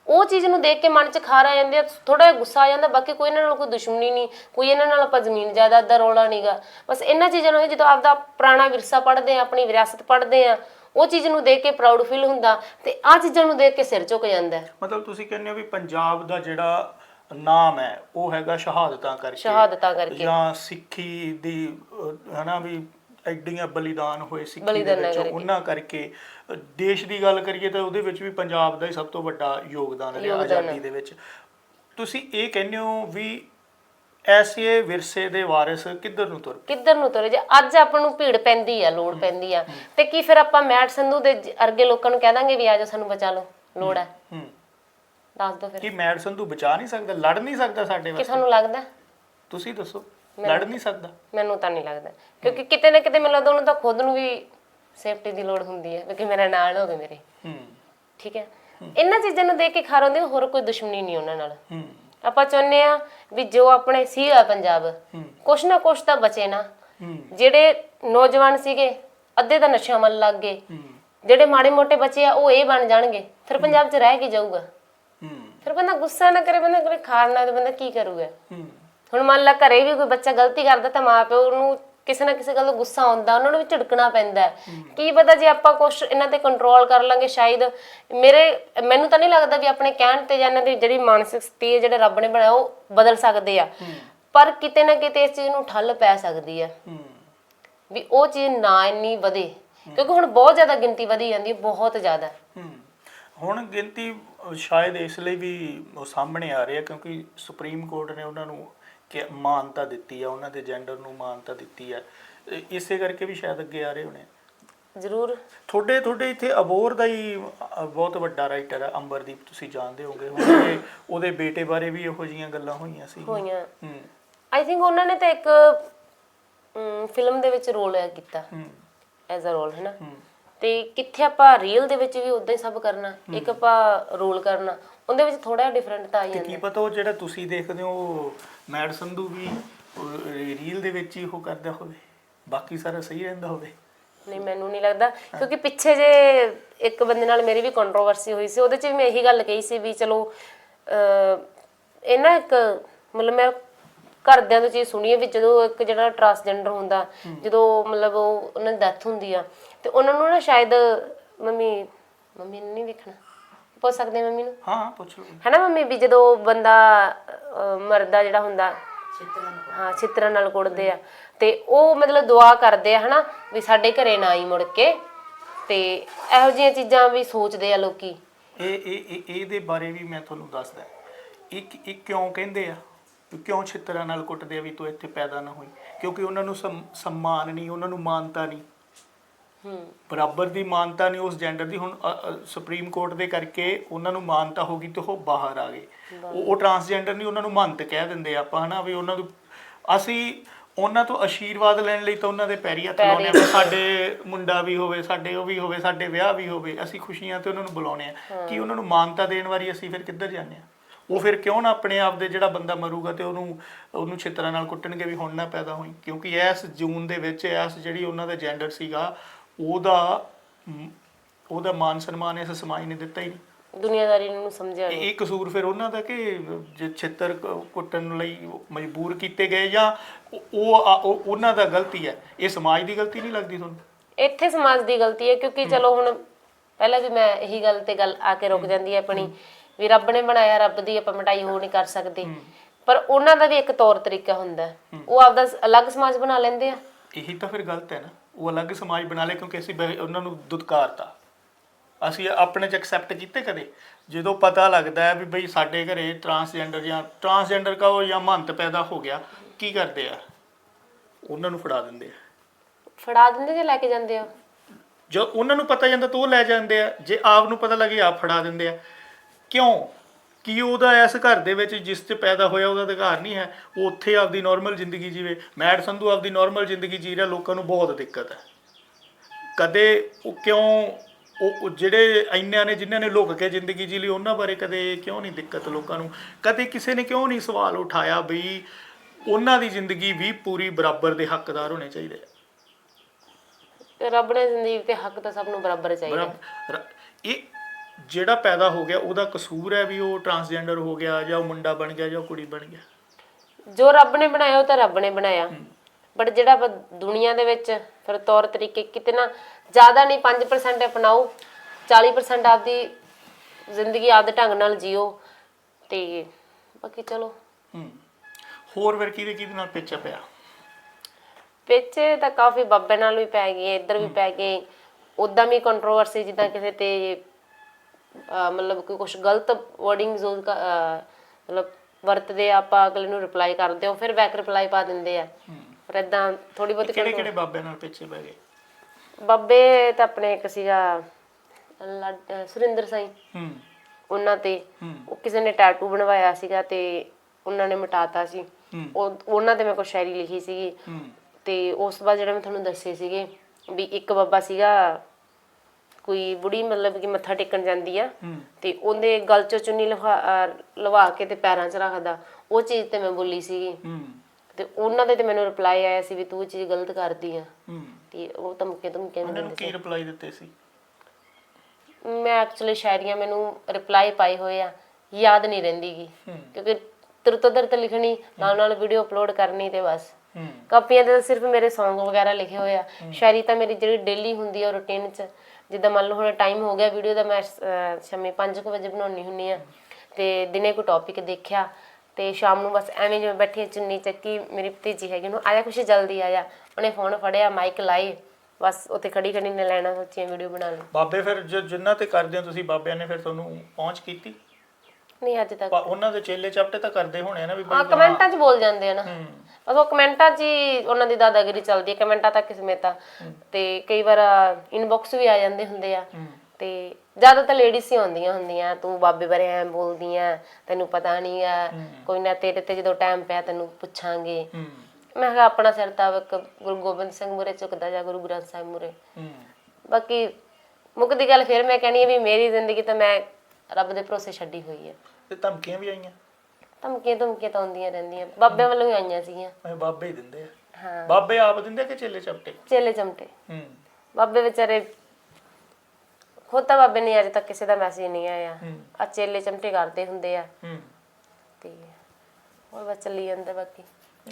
ਉਹ ਚੀਜ਼ ਨੂੰ ਦੇਖ ਕੇ ਮਨ 'ਚ ਖਾਰ ਆ ਜਾਂਦੇ ਆ ਥੋੜਾ ਜਿਹਾ ਗੁੱਸਾ ਆ ਜਾਂਦਾ ਬਾਕੀ ਕੋਈ ਇਹਨਾਂ ਨਾਲ ਕੋਈ ਦੁਸ਼ਮਣੀ ਨਹੀਂ ਕੋਈ ਇਹਨਾਂ ਨਾਲ ਆਪਾਂ ਜ਼ਮੀਨ ਜਾਇਦਾਦ ਦਾ ਰੌਲਾ ਨਹੀਂਗਾ ਬਸ ਇਹਨਾਂ ਚੀਜ਼ਾਂ ਨੂੰ ਜਦੋਂ ਆਪਦਾ ਪੁਰਾਣਾ ਵਿਰਸਾ ਪੜ੍ਹਦੇ ਆ ਆਪਣੀ ਵਿਰਾਸਤ ਪੜ੍ਹਦੇ ਆ ਉਹ ਚੀਜ਼ ਨੂੰ ਦੇਖ ਕੇ ਪ੍ਰਾਊਡ ਫੀਲ ਹੁੰਦਾ ਤੇ ਆਹ ਚੀਜ਼ਾਂ ਨੂੰ ਦੇਖ ਕੇ ਸਿਰ ਝੁਕ ਜਾਂਦਾ। ਹੈ। ਮਤਲਬ ਤੁਸੀਂ ਕਹਿੰਦੇ ਹੋ ਵੀ ਪੰਜਾਬ ਦਾ ਜਿਹੜਾ ਨਾਮ ਹੈ ਉਹ ਹੈਗਾ ਸ਼ਹਾਦਤਾਂ ਕਰਕੇ ਸ਼ਹਾਦਤਾਂ ਕਰਕੇ। ਜਾਂ ਸਿੱਖੀ ਦੀ ਹਨਾ ਵੀ ਐਡੀਆਂ ਬਲੀਦਾਨ ਹੋਏ ਸਿੱਖੀ ਦੇ ਬਲੀਦਾਨਾਂ ਵਿੱਚ ਕਰਕੇ। ਉਹਨਾਂ ਕਰਕੇ ਦੇਸ਼ ਦੀ ਗੱਲ ਕਰੀਏ ਤਾਂ ਉਹਦੇ ਵਿੱਚ ਵੀ ਪੰਜਾਬ ਦਾ ਹੀ ਸਭ ਤੋਂ ਵੱਡਾ ਯੋਗਦਾਨ ਰਿਹਾ ਯੋਗਦਾਨ ਆਜ਼ਾਦੀ ਦੇ ਵਿੱਚ। ਤੁਸੀਂ ਇਹ ਕਹਿੰਦੇ ਹੋ ਵੀ ਐਸੇ ਵਿਰਸੇ ਦੇ ਵਾਰਿਸ ਕਿੱਧਰ ਨੂੰ ਤੁਰ? ਕਿੱਧਰ ਨੂੰ ਤੁਰੇ? ਜੇ ਅੱਜ ਆਪਾਂ ਨੂੰ ਭੀੜ ਪੈਂਦੀ ਆ ਲੋੜ ਪੈਂਦੀ ਆ ਤੇ ਕੀ ਫਿਰ ਆਪਾਂ ਮੈਟ ਸੰਧੂ ਦੇ ਜ- ਅਰਗੇ ਲੋਕਾਂ ਨੂੰ ਕਹਿ ਦਾਂਗੇ ਵੀ ਆ ਜਾਓ ਸਾਨੂੰ ਬਚਾ ਲਓ ਲੋੜ ਹੈ ਹੂੰ? ਦੱਸ ਦਿਓ ਫਿਰ। ਕੀ ਮੈਡ ਸੰਧੂ ਬਚਾ ਨਹੀਂ ਸਕਦਾ ਲੜ ਨਹੀਂ ਸਕਦਾ ਸਾਡੇ ਕਿ ਵਾਸਤੇ? ਤੁਹਾਨੂੰ ਲੱਗਦਾ? ਤੁਸੀਂ ਦੱਸੋ। ਲੜ ਨਹੀਂ ਸਕਦਾ। ਮੈਨੂੰ ਤਾਂ ਨਹੀਂ ਲੱਗਦਾ। ਕਿਉਂਕਿ ਕਿਤੇ ਨਾ ਕਿਤੇ ਮੈਨੂੰ ਲੱਗਦਾ ਉਹਨੂੰ ਤਾਂ ਖੁਦ ਨੂੰ ਵੀ ਸੇਫਟੀ ਦੀ ਲੋੜ ਹੁੰਦੀ ਹੈ ਕਿਉਂਕਿ ਮੇਰੇ ਨਾਲ ਹੋਵੇ ਮੇਰੇ। ਹੂੰ। ਠੀਕ ਹੈ? ਇਹਨਾਂ ਚੀਜ਼ਾਂ ਨੂੰ ਦੇਖ ਕੇ ਖਾਰ ਆਉਂਦੀ ਹੋਰ ਕੋਈ ਦੁਸ਼ਮਣੀ ਨਹੀਂ ਉਹਨਾਂ ਨਾਲ। ਹੂੰ। ਆਪਾਂ ਚਾਹੁੰਦੇ ਆ ਵੀ ਜੋ ਆਪਣੇ ਸੀਗਾ ਪੰਜਾਬ ਕੁਛ ਨਾ ਕੁਛ ਤਾਂ ਬਚੇ ਨਾ। ਹੂੰ। ਜਿਹੜੇ ਨੌਜਵਾਨ ਸੀਗੇ ਅੱਧੇ ਤਾਂ ਨਸ਼ਿਆਂ ਵੱਲ ਲੱਗ ਗਏ। ਹੂੰ। ਜਿਹੜੇ ਮਾੜੇ ਮੋਟੇ ਬੱਚੇ ਆ ਉਹ ਇਹ ਬਣ ਜਾਣਗੇ। ਫਿਰ ਪੰਜਾਬ 'ਚ ਰਹਿ ਕੀ ਜਾਊਗਾ। ਹੂੰ। ਫਿਰ ਬੰਦਾ ਗੁੱਸਾ ਨਾ ਕਰੇ ਬੰਦਾ ਕਰੇ ਖਾਣ ਨਾ ਤੇ ਬੰਦਾ ਕੀ ਕਰੂਗਾ? ਹੂੰ। ਹੁਣ ਮੰਨ ਲਾ ਘਰੇ ਵੀ ਕੋਈ ਬੱਚਾ ਗਲਤੀ ਕਰਦਾ ਤਾਂ ਮਾਪਿਓ ਨੂੰ ਕਿਸੇ ਨਾ ਕਿਸੇ ਗੱਲ ਦਾ ਗੁੱਸਾ ਆਉਂਦਾ ਉਹਨਾਂ ਨੂੰ ਵੀ ਝਿੜਕਣਾ ਪੈਂਦਾ ਹੈ। ਕੀ ਪਤਾ ਜੇ ਆਪਾਂ ਕੁਝ ਇਹਨਾਂ ਤੇ ਕੰਟਰੋਲ ਕਰ ਲਾਂਗੇ ਸ਼ਾਇਦ ਮੇਰੇ ਮੈਨੂੰ ਤਾਂ ਨਹੀਂ ਲੱਗਦਾ ਵੀ ਆਪਣੇ ਕਹਿਣ ਤੇ ਜਾਂ ਇਹਨਾਂ ਦੀ ਜਿਹੜੀ ਮਾਨਸਿਕ ਸਥਿਤੀ ਹੈ ਜਿਹੜੇ ਰੱਬ ਨੇ ਬਣਾਇਆ ਉਹ ਬਦਲ ਸਕਦੇ ਆ। ਪਰ ਕਿਤੇ ਨਾ ਕਿਤੇ ਇਸ ਚੀਜ਼ ਨੂੰ ਠੱਲ ਪੈ ਸਕਦੀ ਹੈ। ਹੂੰ। ਵੀ ਉਹ ਚੀਜ਼ ਨਾ ਇੰਨੀ ਵਧੇ ਕਿਉਂਕਿ ਹੁਣ ਬਹੁਤ ਜ਼ਿਆਦਾ ਗਿਣਤੀ ਵਧੀ ਜਾਂਦੀ ਹੈ ਬਹੁਤ ਜ਼ਿਆਦਾ। ਹੂੰ। ਹੁਣ ਗਿਣਤੀ ਸ਼ਾਇਦ ਇਸ ਲਈ ਵੀ ਉਹ ਸਾਹਮਣੇ ਆ ਰਹੀ ਕਿਉਂਕਿ ਸੁਪਰੀਮ ਕੋਰਟ ਨੇ ਉਹਨਾਂ ਨੂੰ ਕਿ ਮਾਨਤਾ ਦਿੱਤੀ ਹੈ ਉਹਨਾਂ ਦੇ ਜੈਂਡਰ ਨੂੰ ਮਾਨਤਾ ਦਿੱਤੀ ਇਹ- ਇਸੇ ਕਰਕੇ ਵੀ ਸ਼ਾਇਦ ਅੱਗੇ ਆ ਰਹੇ ਹੋਣੇ ਜ਼ਰੂਰ। ਤੁਹਾਡੇ ਤੁਹਾਡੇ ਇੱਥੇ ਅਬੋਰ ਦਾ ਹੀ ਬਹੁਤ ਵੱਡਾ ਰਾਈਟਰ ਹੈ ਅੰਬਰਦੀਪ ਤੁਸੀਂ ਜਾਣਦੇ ਹੋਗੇ ਉਹਦੇ ਉਹਦੇ ਬੇਟੇ ਬਾਰੇ ਵੀ ਇਹੋ ਜੀਆਂ ਗੱਲਾਂ ਹੋਈਆਂ ਸੀ। ਹੋਈਆਂ। ਆਈ ਥਿੰਕ ਉਹਨਾਂ ਨੇ ਤਾਂ ਇੱਕ ਫਿਲਮ ਦੇ ਵਿੱਚ ਰੋਲ ਕੀਤਾ। ਐਜ਼ ਅ ਰੋਲ ਹੈ ਨਾ? ਤੇ ਕਿੱਥੇ ਆਪਾਂ ਰੀਅਲ ਦੇ ਵਿੱਚ ਵੀ ਉਦਾਂ ਹੀ ਸਭ ਕਰਨਾ ਇੱਕ ਆਪਾਂ ਰੋਲ ਕਰਨਾ ਉਹਦੇ ਵਿੱਚ ਥੋੜਾ ਡਿਫਰੈਂਟ ਤਾਂ ਆ ਤੇ ਜਾਂਦਾ। ਕੀ ਪਤਾ ਉਹ ਜਿਹੜਾ ਤੁਸੀਂ ਦੇਖਦੇ ਹੋ ਮੈਡ ਸੰਧੂ ਵੀ ਰੀਲ ਦੇ ਵਿੱਚ ਹੀ ਉਹ ਕਰਦਾ ਹੋਵੇ ਬਾਕੀ ਸਾਰਾ ਸਹੀ ਰਹਿੰਦਾ ਹੋਵੇ। ਨਹੀਂ ਮੈਨੂੰ ਨਹੀਂ ਲੱਗਦਾ ਕਿਉਂਕਿ ਪਿੱਛੇ ਜੇ ਇੱਕ ਬੰਦੇ ਨਾਲ ਮੇਰੀ ਵੀ ਕੰਟਰੋਵਰਸੀ ਹੋਈ ਸੀ ਉਹਦੇ ਚ ਵੀ ਮੈਂ ਇਹੀ ਗੱਲ ਕਹੀ ਸੀ ਵੀ ਚਲੋ ਇਹ ਨਾ ਇੱਕ ਮਤਲਬ ਮੈਂ ਘਰਦਿਆਂ ਤੋਂ ਚੀਜ਼ ਸੁਣੀ ਹੈ ਵੀ ਜਦੋਂ ਇੱਕ ਜਿਹੜਾ ਟਰਾਂਸਜੈਂਡਰ ਹੁੰਦਾ ਜਦੋਂ ਮਤਲਬ ਉਹ ਉਹਨਾਂ ਦੀ ਡੈਥ ਹੁੰਦੀ ਆ ਤੇ ਉਹਨਾਂ ਨੂੰ ਨਾ ਸ਼ਾਇਦ ਮੰਮੀ ਮੰਮੀ ਨੇ ਨਹੀਂ ਵੇਖਣਾ? ਪੁੱਛ ਸਕਦੇ ਹਾਂ ਮੰਮੀ ਨੂੰ? ਹਾਂ ਹਾਂ ਪੁੱਛ ਲਓ। ਹੈਨਾ ਮੰਮੀ ਵੀ ਜਦੋਂ ਬੰਦਾ ਮਰਦਾ ਜਿਹੜਾ ਹੁੰਦਾ ਹਾਂ ਚਿੱਤਰਾਂ ਨਾਲ ਕੁੱਟਦੇ ਆ ਤੇ ਉਹ ਮਤਲਬ ਦੁਆ ਕਰਦੇ ਆ ਹਨਾ ਵੀ ਸਾਡੇ ਘਰੇ ਨਾ ਆਈ ਮੁੜ ਕੇ ਤੇ ਇਹੋ ਜਿਹੀਆਂ ਚੀਜ਼ਾਂ ਵੀ ਸੋਚਦੇ ਆ ਲੋਕੀ। ਇਹ ਇਹ ਇਹ- ਇਹਦੇ ਬਾਰੇ ਵੀ ਮੈਂ ਤੁਹਾਨੂੰ ਦੱਸਦਾ। ਇੱਕ ਇੱਕ ਕਿਉਂ ਕਹਿੰਦੇ ਆ? ਵੀ ਕਿਉਂ ਛਿੱਤਰਾਂ ਨਾਲ ਕੁੱਟਦੇ ਆ ਵੀ ਤੂੰ ਇੱਥੇ ਪੈਦਾ ਨਾ ਹੋਈ? ਕਿਉਂਕਿ ਉਹਨਾਂ ਨੂੰ ਸਮ- ਸਨਮਾਨ ਨਹੀਂ ਉਹਨਾਂ ਨੂੰ ਮਾਨਤਾ ਨਹੀਂ। ਹੂੰ। ਬਰਾਬਰ ਦੀ ਮਾਨਤਾ ਨਹੀਂ ਉਸ ਜੈਂਡਰ ਦੀ। ਹੁਣ ਅ, ਅ, ਸੁਪਰੀਮ ਕੋਰਟ ਦੇ ਕਰਕੇ ਉਹਨਾਂ ਨੂੰ ਮਾਨਤਾ ਹੋ ਗਈ ਤੇ ਉਹ ਬਾਹਰ ਆ ਗਏ। ਉਹ ਉਹ ਟਰਾਂਸਜੈਂਡਰ ਨਹੀਂ ਉਹਨਾਂ ਨੂੰ ਮੰਤ ਕਹਿ ਦਿੰਦੇ ਆ ਆਪਾਂ ਹਨਾ ਵੀ ਉਹਨਾਂ ਨੂੰ ਅਸੀਂ ਉਹਨਾਂ ਤੋਂ ਆਸ਼ੀਰਵਾਦ ਲੈਣ ਲਈ ਤਾਂ ਉਹਨਾਂ ਦੇ ਪੈਰੀ ਹੱਥ ਪੈਰੀ ਲਾਉਂਦੇ ਆ ਵੀ ਸਾਡੇ ਮੁੰਡਾ ਵੀ ਹੋਵੇ ਸਾਡੇ ਉਹ ਵੀ ਹੋਵੇ ਸਾਡੇ ਵਿਆਹ ਵੀ ਹੋਵੇ ਅਸੀਂ ਖੁਸ਼ੀਆਂ ਤੇ ਉਹਨਾਂ ਨੂੰ ਬੁਲਾਉਂਦੇ ਆ। ਕਿ ਉਹਨਾਂ ਨੂੰ ਮਾਨਤਾ ਦੇਣ ਵਾਰੀ ਅਸੀਂ ਫਿਰ ਕਿੱਧਰ ਜਾਂਦੇ ਆ? ਉਹ ਫਿਰ ਕਿਉਂ ਨਾ ਆਪਣੇ ਆਪ ਦੇ ਜਿਹੜਾ ਬੰਦਾ ਮਰੂਗਾ ਤੇ ਉਹਨੂੰ ਉਹਨੂੰ ਛਿੱਤਰਾਂ ਨਾਲ ਕੁੱਟਣਗੇ ਵੀ ਹੁਣ ਨਾ ਪੈਦਾ ਹੋਈ? ਕਿਉਂਕਿ ਇਸ ਜੂਨ ਦੇ ਵਿੱਚ ਇਸ ਜਿਹੜੀ ਉਹਨਾਂ ਦਾ ਜੈਂਡਰ ਸੀਗਾ ਉਹਦਾ ਉਹਦਾ ਮਾਨ ਸਨਮਾਨ ਇਸ ਸਮਾਜ ਨੇ ਦਿੱਤਾ ਹੀ ਨਹੀਂ। ਦੁਨੀਆਦਾਰੀ ਨੂੰ ਸਮਝਿਆ ਨਹੀਂ। ਇਹ ਕਸੂਰ ਫਿਰ ਉਹਨਾਂ ਦਾ ਕਿ ਜੇ ਛਿੱਤਰ ਕੁੱਟਣ ਲਈ ਮਜਬੂਰ ਕੀਤੇ ਗਏ ਜਾਂ ਉਹ- ਉਹਨਾਂ ਦਾ ਗਲਤੀ ਹੈ? ਇਹ ਸਮਾਜ ਦੀ ਗਲਤੀ ਨਹੀਂ ਲੱਗਦੀ ਤੁਹਾਨੂੰ? ਇੱਥੇ ਸਮਾਜ ਦੀ ਗਲਤੀ ਹੈ ਕਿਉਂਕਿ ਚਲੋ ਹੁਣ ਪਹਿਲਾਂ ਵੀ ਮੈਂ ਇਹੀ ਗੱਲ ਤੇ ਗੱਲ ਆ ਕੇ ਰੁਕ ਜਾਂਦੀ ਹੈ ਆਪਣੀ। ਵੀ ਰੱਬ ਨੇ ਬਣਾਇਆ ਰੱਬ ਦੀ ਆਪਾਂ ਮਟਾਈ ਹੋ ਨਹੀਂ ਕਰ ਸਕਦੇ। ਪਰ ਉਹਨਾਂ ਦਾ ਵੀ ਇੱਕ ਤੌਰ ਤਰੀਕਾ ਹੁੰਦਾ। ਉਹ ਆਪਦਾ ਅਲੱਗ ਸਮਾਜ ਬਣਾ ਲੈਂਦੇ ਆ। ਇਹੀ ਤਾਂ ਫਿਰ ਗਲਤ ਹੈ ਨਾ। ਉਹ ਅਲੱਗ ਸਮਾਜ ਬਣਾ ਲਏ ਕਿਉਂਕਿ ਅਸੀਂ ਉਹਨਾਂ ਨੂੰ ਦੁਤਕਾਰਤਾ। ਅਸੀਂ ਆਪਣੇ ਚ ਐਕਸੈਪਟ ਕੀਤੇ ਕਦੇ। ਜਦੋਂ ਪਤਾ ਲੱਗਦਾ ਹੈ ਵੀ ਬਈ ਸਾਡੇ ਘਰੇ ਟਰਾਂਸਜੈਂਡਰ ਜਾਂ ਟਰਾਂਸਜੈਂਡਰ ਕਹੋ ਜਾਂ ਮਹੰਤ ਪੈਦਾ ਹੋ ਗਿਆ ਕੀ ਕਰਦੇ ਆ? ਉਹਨਾਂ ਨੂੰ ਫੜਾ ਦਿੰਦੇ ਆ। ਫੜਾ ਦਿੰਦੇ ਜਾਂ ਲੈ ਕੇ ਜਾਂਦੇ ਆ? ਜੋ ਉਹਨਾਂ ਨੂੰ ਪਤਾ ਜਾਂਦਾ ਤਾਂ ਉਹ ਲੈ ਜਾਂਦੇ ਆ। ਜੇ ਆਪ ਨੂੰ ਪਤਾ ਲੱਗੇ ਆਪ ਫੜਾ ਦਿੰਦੇ ਆ। ਕਿਉਂ? ਕੀ ਉਹਦਾ ਇਸ ਘਰ ਦੇ ਵਿੱਚ ਜਿਸ 'ਚ ਪੈਦਾ ਹੋਇਆ ਉਹਦਾ ਅਧਿਕਾਰ ਨਹੀਂ ਹੈ? ਉਹ ਉੱਥੇ ਆਪਦੀ ਨਾਰਮਲ ਜ਼ਿੰਦਗੀ ਜੀਵੇ। ਮੈਡ ਸੰਧੂ ਆਪਦੀ ਨਾਰਮਲ ਜ਼ਿੰਦਗੀ ਜੀ ਰਿਹਾ ਲੋਕਾਂ ਨੂੰ ਬਹੁਤ ਦਿੱਕਤ ਹੈ। ਕਦੇ ਉਹ ਕਿਉਂ ਉਹ ਜਿਹੜੇ ਇੰਨਿਆਂ ਨੇ ਜਿਨ੍ਹਾਂ ਨੇ ਲੁਕ ਕੇ ਜ਼ਿੰਦਗੀ ਜੀ ਲਈ ਉਹਨਾਂ ਬਾਰੇ ਕਦੇ ਕਿਉਂ ਨਹੀਂ ਦਿੱਕਤ ਲੋਕਾਂ ਨੂੰ? ਕਦੇ ਕਿਸੇ ਨੇ ਕਿਉਂ ਨਹੀਂ ਸਵਾਲ ਉਠਾਇਆ ਬਈ ਉਹਨਾਂ ਦੀ ਜ਼ਿੰਦਗੀ ਵੀ ਪੂਰੀ ਬਰਾਬਰ ਦੇ ਹੱਕਦਾਰ ਹੋਣੇ ਚਾਹੀਦੇ ਆ? ਤੇ ਰੱਬ ਨੇ ਜ਼ਿੰਦਗੀ ਤੇ ਹੱਕ ਤਾਂ ਸਭ ਨੂੰ ਬਰਾਬਰ ਚਾਹੀਦਾ ਇਹ ਜਿਹੜਾ ਪੈਦਾ ਹੋ ਗਿਆ ਉਹਦਾ ਕਸੂਰ ਹੈ ਵੀ ਉਹ ਟਰਾਂਸਜੈਂਡਰ ਹੋ ਗਿਆ ਜਾਂ ਉਹ ਮੁੰਡਾ ਬਣ ਗਿਆ ਜਾਂ ਉਹ ਕੁੜੀ ਬਣ ਗਿਆ? ਜੋ ਰੱਬ ਨੇ ਬਣਾਇਆ ਉਹ ਤਾਂ ਰੱਬ ਨੇ ਬਣਾਇਆ। ਬਟ ਜਿਹੜਾ ਆਪਾਂ ਦੁਨੀਆ ਦੇ ਵਿੱਚ ਫਿਰ ਤੌਰ ਤਰੀਕੇ ਕਿਤਨਾ ਜ਼ਿਆਦਾ ਨਹੀਂ 5% ਅਪਣਾਓ 40% ਆਪਦੀ ਜ਼ਿੰਦਗੀ ਆਪਦੇ ਢੰਗ ਨਾਲ ਜੀਓ ਤੇ ਬਾਕੀ ਚਲੋ। ਹੂੰ। ਹੋਰ ਫਿਰ ਕਿਹਦੇ ਕਿਹਦੇ ਨਾਲ ਪਿੱਛੇ ਪਿਆ? ਪਿੱਛੇ ਤਾਂ ਕਾਫੀ ਬੱਬੇ ਨਾਲ ਵੀ ਪੈ ਗਈ ਇੱਧਰ ਵੀ ਪੈ ਗਈ ਉਦਾਂ ਵੀ ਕੰਟਰੋਵਰਸੀ ਜਿੱਦਾਂ ਕਿਸੇ ਤੇ ਮਤਲਬ ਕੋਈ ਕੁਝ ਗਲਤ ਵਰਡਿੰਗਸ ਮਤਲਬ ਵਰਤਦੇ ਆ, ਆਪਾਂ ਅਗਲੇ ਨੂੰ ਰਿਪਲਾਈ ਕਰਦੇ ਹਾਂ ਫਿਰ ਬੈਕ ਰਿਪਲਾਈ ਪਾ ਦਿੰਦੇ ਆ। ਪਰ ਇਦਾਂ ਥੋੜੀ ਬਹੁਤੀ ਕਿਹੜੇ ਕਿਹੜੇ ਬਾਬਿਆਂ ਨਾਲ ਪਿੱਛੇ ਪੈ ਗਏ? ਬੱਬੇ ਤਾਂ ਆਪਣੇ ਇੱਕ ਸੀਗਾ ਸੁਰਿੰਦਰ ਸਾਈ। ਹੂੰ। ਉਹਨਾਂ ਤੇ। ਉਹ ਕਿਸੇ ਨੇ ਟੈਟੂ ਬਣਵਾਇਆ ਸੀਗਾ ਤੇ ਉਹਨਾਂ ਨੇ ਮਿਟਾਤਾ ਸੀ। ਉਹ ਉਹਨਾਂ ਤੇ ਮੈਂ ਕੁਝ ਸ਼ਾਇਰੀ ਲਿਖੀ ਸੀਗੀ। ਹੂੰ। ਤੇ ਉਸ ਤੋਂ ਬਾਅਦ ਜਿਹੜਾ ਮੈਂ ਤੁਹਾਨੂੰ ਦੱਸੇ ਸੀਗੇ ਵੀ ਇੱਕ ਬਾਬਾ ਸੀਗਾ ਕੋਈ ਬੁੜੀ ਮਤਲਬ ਕਿ ਮੱਥਾ ਟੇਕਣ ਜਾਂਦੀ ਆ ਤੇ ਉਹਦੇ ਗਲ ਚੋਂ ਚੁੰਨੀ ਲਵਾ ਕੇ ਤੇ ਪੈਰਾਂ 'ਚ ਰੱਖਦਾ। ਉਹ ਚੀਜ਼ ਤੇ ਮੈਂ ਬੋਲੀ ਸੀਗੀ। ਤੇ ਉਹਨਾਂ ਦੇ ਤੇ ਮੈਨੂੰ ਰਿਪਲਾਈ ਆਇਆ ਸੀ ਵੀ ਤੂੰ ਇਹ ਚੀਜ਼ ਗਲਤ ਕਰਦੀ ਆ। ਤੇ ਉਹ ਧਮਕੇ ਧਮਕੇ ਉਹਨਾਂ ਮੈਨੂੰ ਨੂੰ ਕੀ ਰਿਪਲਾਈ ਦਿੱਤੇ ਸੀ? ਮੈਂ ਐਕਚੁਅਲੀ ਸ਼ਾਇਰੀਆਂ ਮੈਨੂੰ ਰਿਪਲਾਈ ਪਾਈ ਹੋਏ ਆ। ਯਾਦ ਨਹੀਂ ਰਹਿੰਦੀਗੀ। ਕਿਉਂਕਿ ਤੁਰਤ ਤੇ ਲਿਖਣੀ ਨਾਲ ਨਾਲ ਵੀਡੀਓ ਅਪਲੋਡ ਕਰਨੀ ਤੇ ਬਸ। ਕਾਪੀਆਂ ਤਾਂ ਸਿਰਫ ਮੇਰੇ Song ਵਗੈਰਾ ਲਿਖੇ ਹੋਏ ਆ। ਸ਼ਾਇਰੀ ਤਾਂ ਮੇਰੀ ਜਿਹੜੀ ਡੇਲੀ ਹੁੰਦੀ ਆ ਰੁਟੀਨ 'ਚ। ਜਿੱਦਾਂ ਮੰਨ ਲਓ ਹੁਣ ਟਾਈਮ ਹੋ ਗਿਆ ਵੀਡੀਓ ਦਾ ਮੈਂ ਸ਼ਾਮੀ 5 ਵਜੇ ਬਣਾਉਣੀ ਹੁੰਨੀ ਆ ਤੇ ਦਿਨੇ ਕੋਈ ਟੌਪਿਕ ਦੇਖਿਆ ਤੇ ਸ਼ਾਮ ਨੂੰ ਬਸ ਐਵੇਂ ਜਿਵੇਂ ਬੈਠੀ ਚੁੰਨੀ ਚੱਕੀ ਮੇਰੀ ਭਤੀਜੀ ਹੈਗੀ ਉਹਨੂੰ ਆਇਆ ਖੁਸ਼ੀ ਜਲਦੀ ਆਇਆ ਉਹਨੇ ਫੋਨ ਫੜਿਆ ਮਾਈਕ ਲਾਈ ਬਸ ਉੱਥੇ ਖੜੀ ਖੜੀ ਨੇ ਲੈਣਾ ਸੋਚੀਆਂ ਵੀਡੀਓ ਬਣਾ ਲਈ। ਬਾਬੇ ਫਿਰ ਜਿੰਨਾ ਤੇ ਕਰਦੇ ਹੋ ਤੁਸੀਂ ਬਾਬਿਆਂ ਨੇ ਫਿਰ ਤੁਹਾਨੂੰ ਪਹੁੰਚ ਕੀਤੀ? ਨਹੀਂ ਅੱਜ ਤੱਕ। ਉਹਨਾਂ ਦੇ ਚੇਲੇ ਚਾਪਟੇ ਤਾਂ ਕਰਦੇ ਹੋਣੇ ਆ ਨਾ ਵੀ ਹਾਂ ਕਮੈਂਟਾਂ 'ਚ ਬੋਲ ਜਾਂਦੇ ਆ ਨਾ। ਹੂੰ। ਬਸ ਉਹ ਕਮੈਂਟਾਂ 'ਚ ਹੀ ਉਹਨਾਂ ਦੀ ਦਾਦਾਗਿਰੀ ਚੱਲਦੀ ਹੈ ਕਮੈਂਟਾਂ ਤੱਕ ਸਮੇਤਾ ਤੇ ਕਈ ਵਾਰ ਇਨਬਾਕਸ ਵੀ ਆ ਜਾਂਦੇ ਹੁੰਦੇ ਆ। ਤੇ ਜ਼ਿਆਦਾਤਰ ਲੇਡੀਜ਼ ਹੀ ਆਉਂਦੀਆਂ ਹੁੰਦੀਆਂ ਤੂੰ ਬਾਬੇ ਬਾਰੇ ਐਂ ਬੋਲਦੀ ਆ ਤੈਨੂੰ ਪਤਾ ਨਹੀਂ ਆ ਕੋਈ ਨਾ ਤੇਰੇ ਤੇ ਜਦੋਂ ਟਾਈਮ ਪਿਆ ਤੈਨੂੰ ਪੁੱਛਾਂਗੇ। ਮੈਂ ਕਿਹਾ ਆਪਣਾ ਸਿਰ ਤਾਂ ਇੱਕ ਗੁਰੂ ਗੋਬਿੰਦ ਸਿੰਘ ਮੁਰੇ ਝੁਕਦਾ ਜਾਂ ਗੁਰੂ ਗ੍ਰੰਥ ਸਾਹਿਬ ਮੁਰੇ ਬਾਕੀ ਮੁੱਕਦੀ ਗੱਲ ਫਿਰ ਮੈਂ ਕਹਿਣੀ ਹੈ ਵੀ ਮੇਰੀ ਜ਼ਿੰਦਗੀ ਤਾਂ ਮੈਂ ਰੱਬ ਦੇ ਭਰੋਸੇ ਛੱਡੀ ਹੋਈ ਹੈ ਤੇ ਧਮਕੀਆਂ ਵੀ ਆਈਆਂ? ਧਮਕੀਆਂ ਧਮਕੀਆਂ ਤਾਂ ਆਉਂਦੀਆਂ ਰਹਿੰਦੀਆਂ। ਬਾਬਿਆਂ ਵੱਲੋਂ ਹੀ ਆਈਆਂ ਸੀਗੀਆਂ। ਇਹ ਬਾਬੇ ਹੀ ਦਿੰਦੇ ਆ। ਹਾਂ। ਬਾਬੇ ਆਪ ਦਿੰਦੇ ਕਿ ਚੇਲੇ ਚਾਪਟੇ ਚੇਲੇ ਚਮਟੇ। ਹੂੰ। ਬਾਬੇ ਵਿਚਾਰੇ ਖੁਦ ਤਾਂ ਬਾਬੇ ਨੇ ਅਜੇ ਤੱਕ ਕਿਸੇ ਦਾ ਮੈਸੇਜ ਨਹੀਂ ਆਇਆ। ਹੂੰ। ਆ ਚੇਲੇ ਚਮਟੇ ਕਰਦੇ ਹੁੰਦੇ ਆ। ਹੂੰ। ਤੇ ਹੋਰ ਬਸ ਚੱਲੀ ਜਾਂਦਾ ਬਾਕੀ।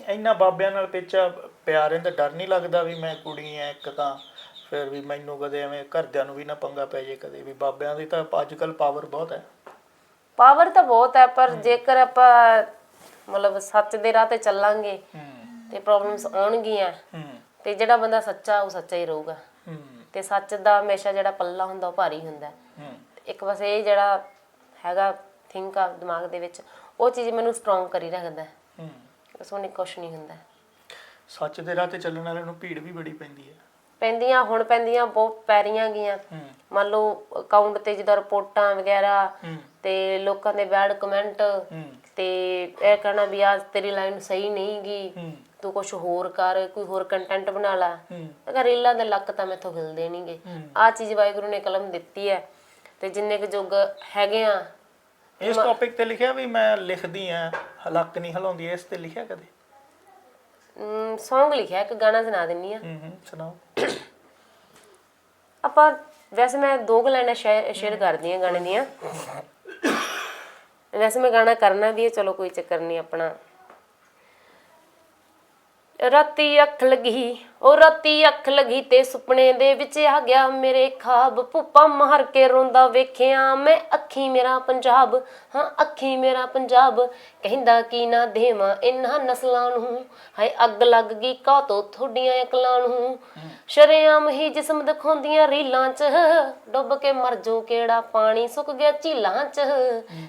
ਇੰਨਾ ਬਾਬਿਆਂ ਨਾਲ ਪਿੱਛਾ ਪਿਆ ਰਹਿੰਦਾ ਡਰ ਨਹੀਂ ਲੱਗਦਾ ਵੀ ਮੈਂ ਕੁੜੀ ਐ ਇੱਕ ਤਾਂ। ਫਿਰ ਵੀ ਮੈਨੂੰ ਕਦੇ ਐਵੇਂ ਘਰਦਿਆਂ ਨੂੰ ਵੀ ਨਾ ਪੰਗਾ ਪੈ ਜੇ ਕਦੇ ਵੀ। ਬਾਬਿਆਂ ਦੀ ਤਾਂ ਅੱਜ ਕੱਲ ਪਾਵਰ ਬਹੁਤ ਹੈ। ਪਾਵਰ ਤਾਂ ਬਹੁਤ ਹੈ ਪਰ ਜੇਕਰ ਆਪਾਂ ਮਤਲਬ ਸੱਚ ਦੇ ਰਾਹ ਤੇ ਚੱਲਾਂਗੇ ਤੇ ਪ੍ਰੋਬਲਮਸ ਆਉਣਗੀਆਂ ਤੇ ਜਿਹੜਾ ਬੰਦਾ ਸੱਚਾ ਉਹ ਸੱਚਾ ਹੀ ਰਹੂਗਾ। ਤੇ ਸੱਚ ਦਾ ਹਮੇਸ਼ਾ ਜਿਹੜਾ ਪੱਲਾ ਹੁੰਦਾ ਉਹ ਭਾਰੀ ਹੁੰਦਾ। ਇੱਕ ਬਸ ਇਹ ਜਿਹੜਾ ਹੈਗਾ ਥਿੰਕ ਆ ਦਿਮਾਗ ਦੇ ਵਿੱਚ ਉਹ ਚੀਜ਼ ਮੈਨੂੰ ਸਟਰੋਂਗ ਕਰੀ ਰੱਖਦਾ ਉਹਨੇ ਕੁਛ ਨਹੀਂ ਹੁੰਦਾ। ਸੱਚ ਦੇ ਰਾਹ ਤੇ ਚੱਲਣ ਵਾਲਿਆਂ ਨੂੰ ਭੀੜ ਵੀ ਬੜੀ ਪੈਂਦੀ ਹੈ। ਪੈਂਦੀਆਂ ਹੁਣ ਪੈਂਦੀਆਂ ਬਹੁਤ ਪੈ ਰਹੀਆਂ ਗੀਆਂ ਹੂੰ। ਮੰਨ ਲਓ ਅਕਾਊਂਟ ਤੇ ਜਿੱਦਾਂ ਰਿਪੋਰਟਾਂ ਵਗੈਰਾ ਤੇ ਲੋਕਾਂ ਦੇ ਬੈਡ ਕਮੈਂਟ ਤੇ ਇਹ ਕਹਿਣਾ ਵੀ ਆ ਤੇਰੀ ਲਾਈਨ ਸਹੀ ਨਹੀਂ ਗੀ। ਹੂੰ। ਤੂੰ ਕੁਝ ਹੋਰ ਕਰ ਕੋਈ ਹੋਰ ਕੰਟੈਂਟ ਬਣਾ ਲਾ। ਅਗਰ ਰੀਲਾਂ ਦੇ ਲੱਕ ਤਾਂ ਮੈਥੋਂ ਹਿਲਦੇ ਨਹੀਂਗੇ। ਆ ਚੀਜ਼ ਵਾਹਿਗੁਰੂ ਨੇ ਕਲਮ ਦਿੱਤੀ ਹੈ ਤੇ ਜਿੰਨੇ ਕੁ ਯੁੱਗ ਹੈਗੇ ਆ ਇਸ ਟੌਪਿਕ ਤੇ ਲਿਖਿਆ ਵੀ ਮੈਂ ਲਿਖਦੀ ਆ ਹਲਕ ਨਹੀਂ ਹਲਾਉਂਦੀ ਇਸ ਤੇ ਲਿਖਿਆ ਕਦੇ? ਸੌਂਗ ਲਿਖਿਆ ਇੱਕ ਗਾਣਾ ਸੁਣਾ ਦਿੰਨੀ ਆ। ਹੂੰ ਹੂੰ ਸੁਣਾਓ। ਆਪਾਂ ਵੈਸੇ ਮੈਂ ਦੋ ਕੁ ਲਾਈਨਾਂ ਸ਼ੇਅਰ ਕਰਦੀ ਆ ਗਾਣੇ ਦੀਆਂ। ਵੈਸੇ ਮੈਂ ਗਾਣਾ ਕਰਨਾ ਵੀ ਹੈ ਚਲੋ ਕੋਈ ਚੱਕਰ ਨਹੀਂ ਆਪਣਾ ਰਾਤੀ ਅੱਖ ਲੱਗੀ, ਉਹ ਰਾਤੀ ਅੱਖ ਲੱਗੀ ਤੇ ਸੁਪਨੇ ਦੇ ਵਿੱਚ ਆ ਗਿਆ ਮੇਰੇ ਖਾਬ। ਭੁੱਪਾ ਮਾਰ ਕੇ ਰੋਂਦਾ ਵੇਖਿਆ, ਮੈਂ ਅੱਖੀ ਮੇਰਾ ਪੰਜਾਬ, ਹਾਂ ਅੱਖੀ ਮੇਰਾ ਪੰਜਾਬ। ਕਹਿੰਦਾ ਕੀ ਨਾ ਦੇਵਾਂ ਇਨ੍ਹਾਂ ਨਸਲਾਂ ਨੂੰ, ਹਾਏ ਅੱਗ ਲੱਗ ਗਈ ਕਾਤੋਂ ਥੋਡੀਆਂ ਅਕਲਾਂ ਨੂੰ? ਸ਼ਰੇਆਮ ਹੀ ਜਿਸਮ ਦਿਖਾਉਂਦੀਆਂ ਰੀਲਾਂ 'ਚ, ਡੁੱਬ ਕੇ ਮਰ ਜੋ ਕਿਹੜਾ ਪਾਣੀ, ਸੁੱਕ ਗਿਆ ਝੀਲਾਂ 'ਚ।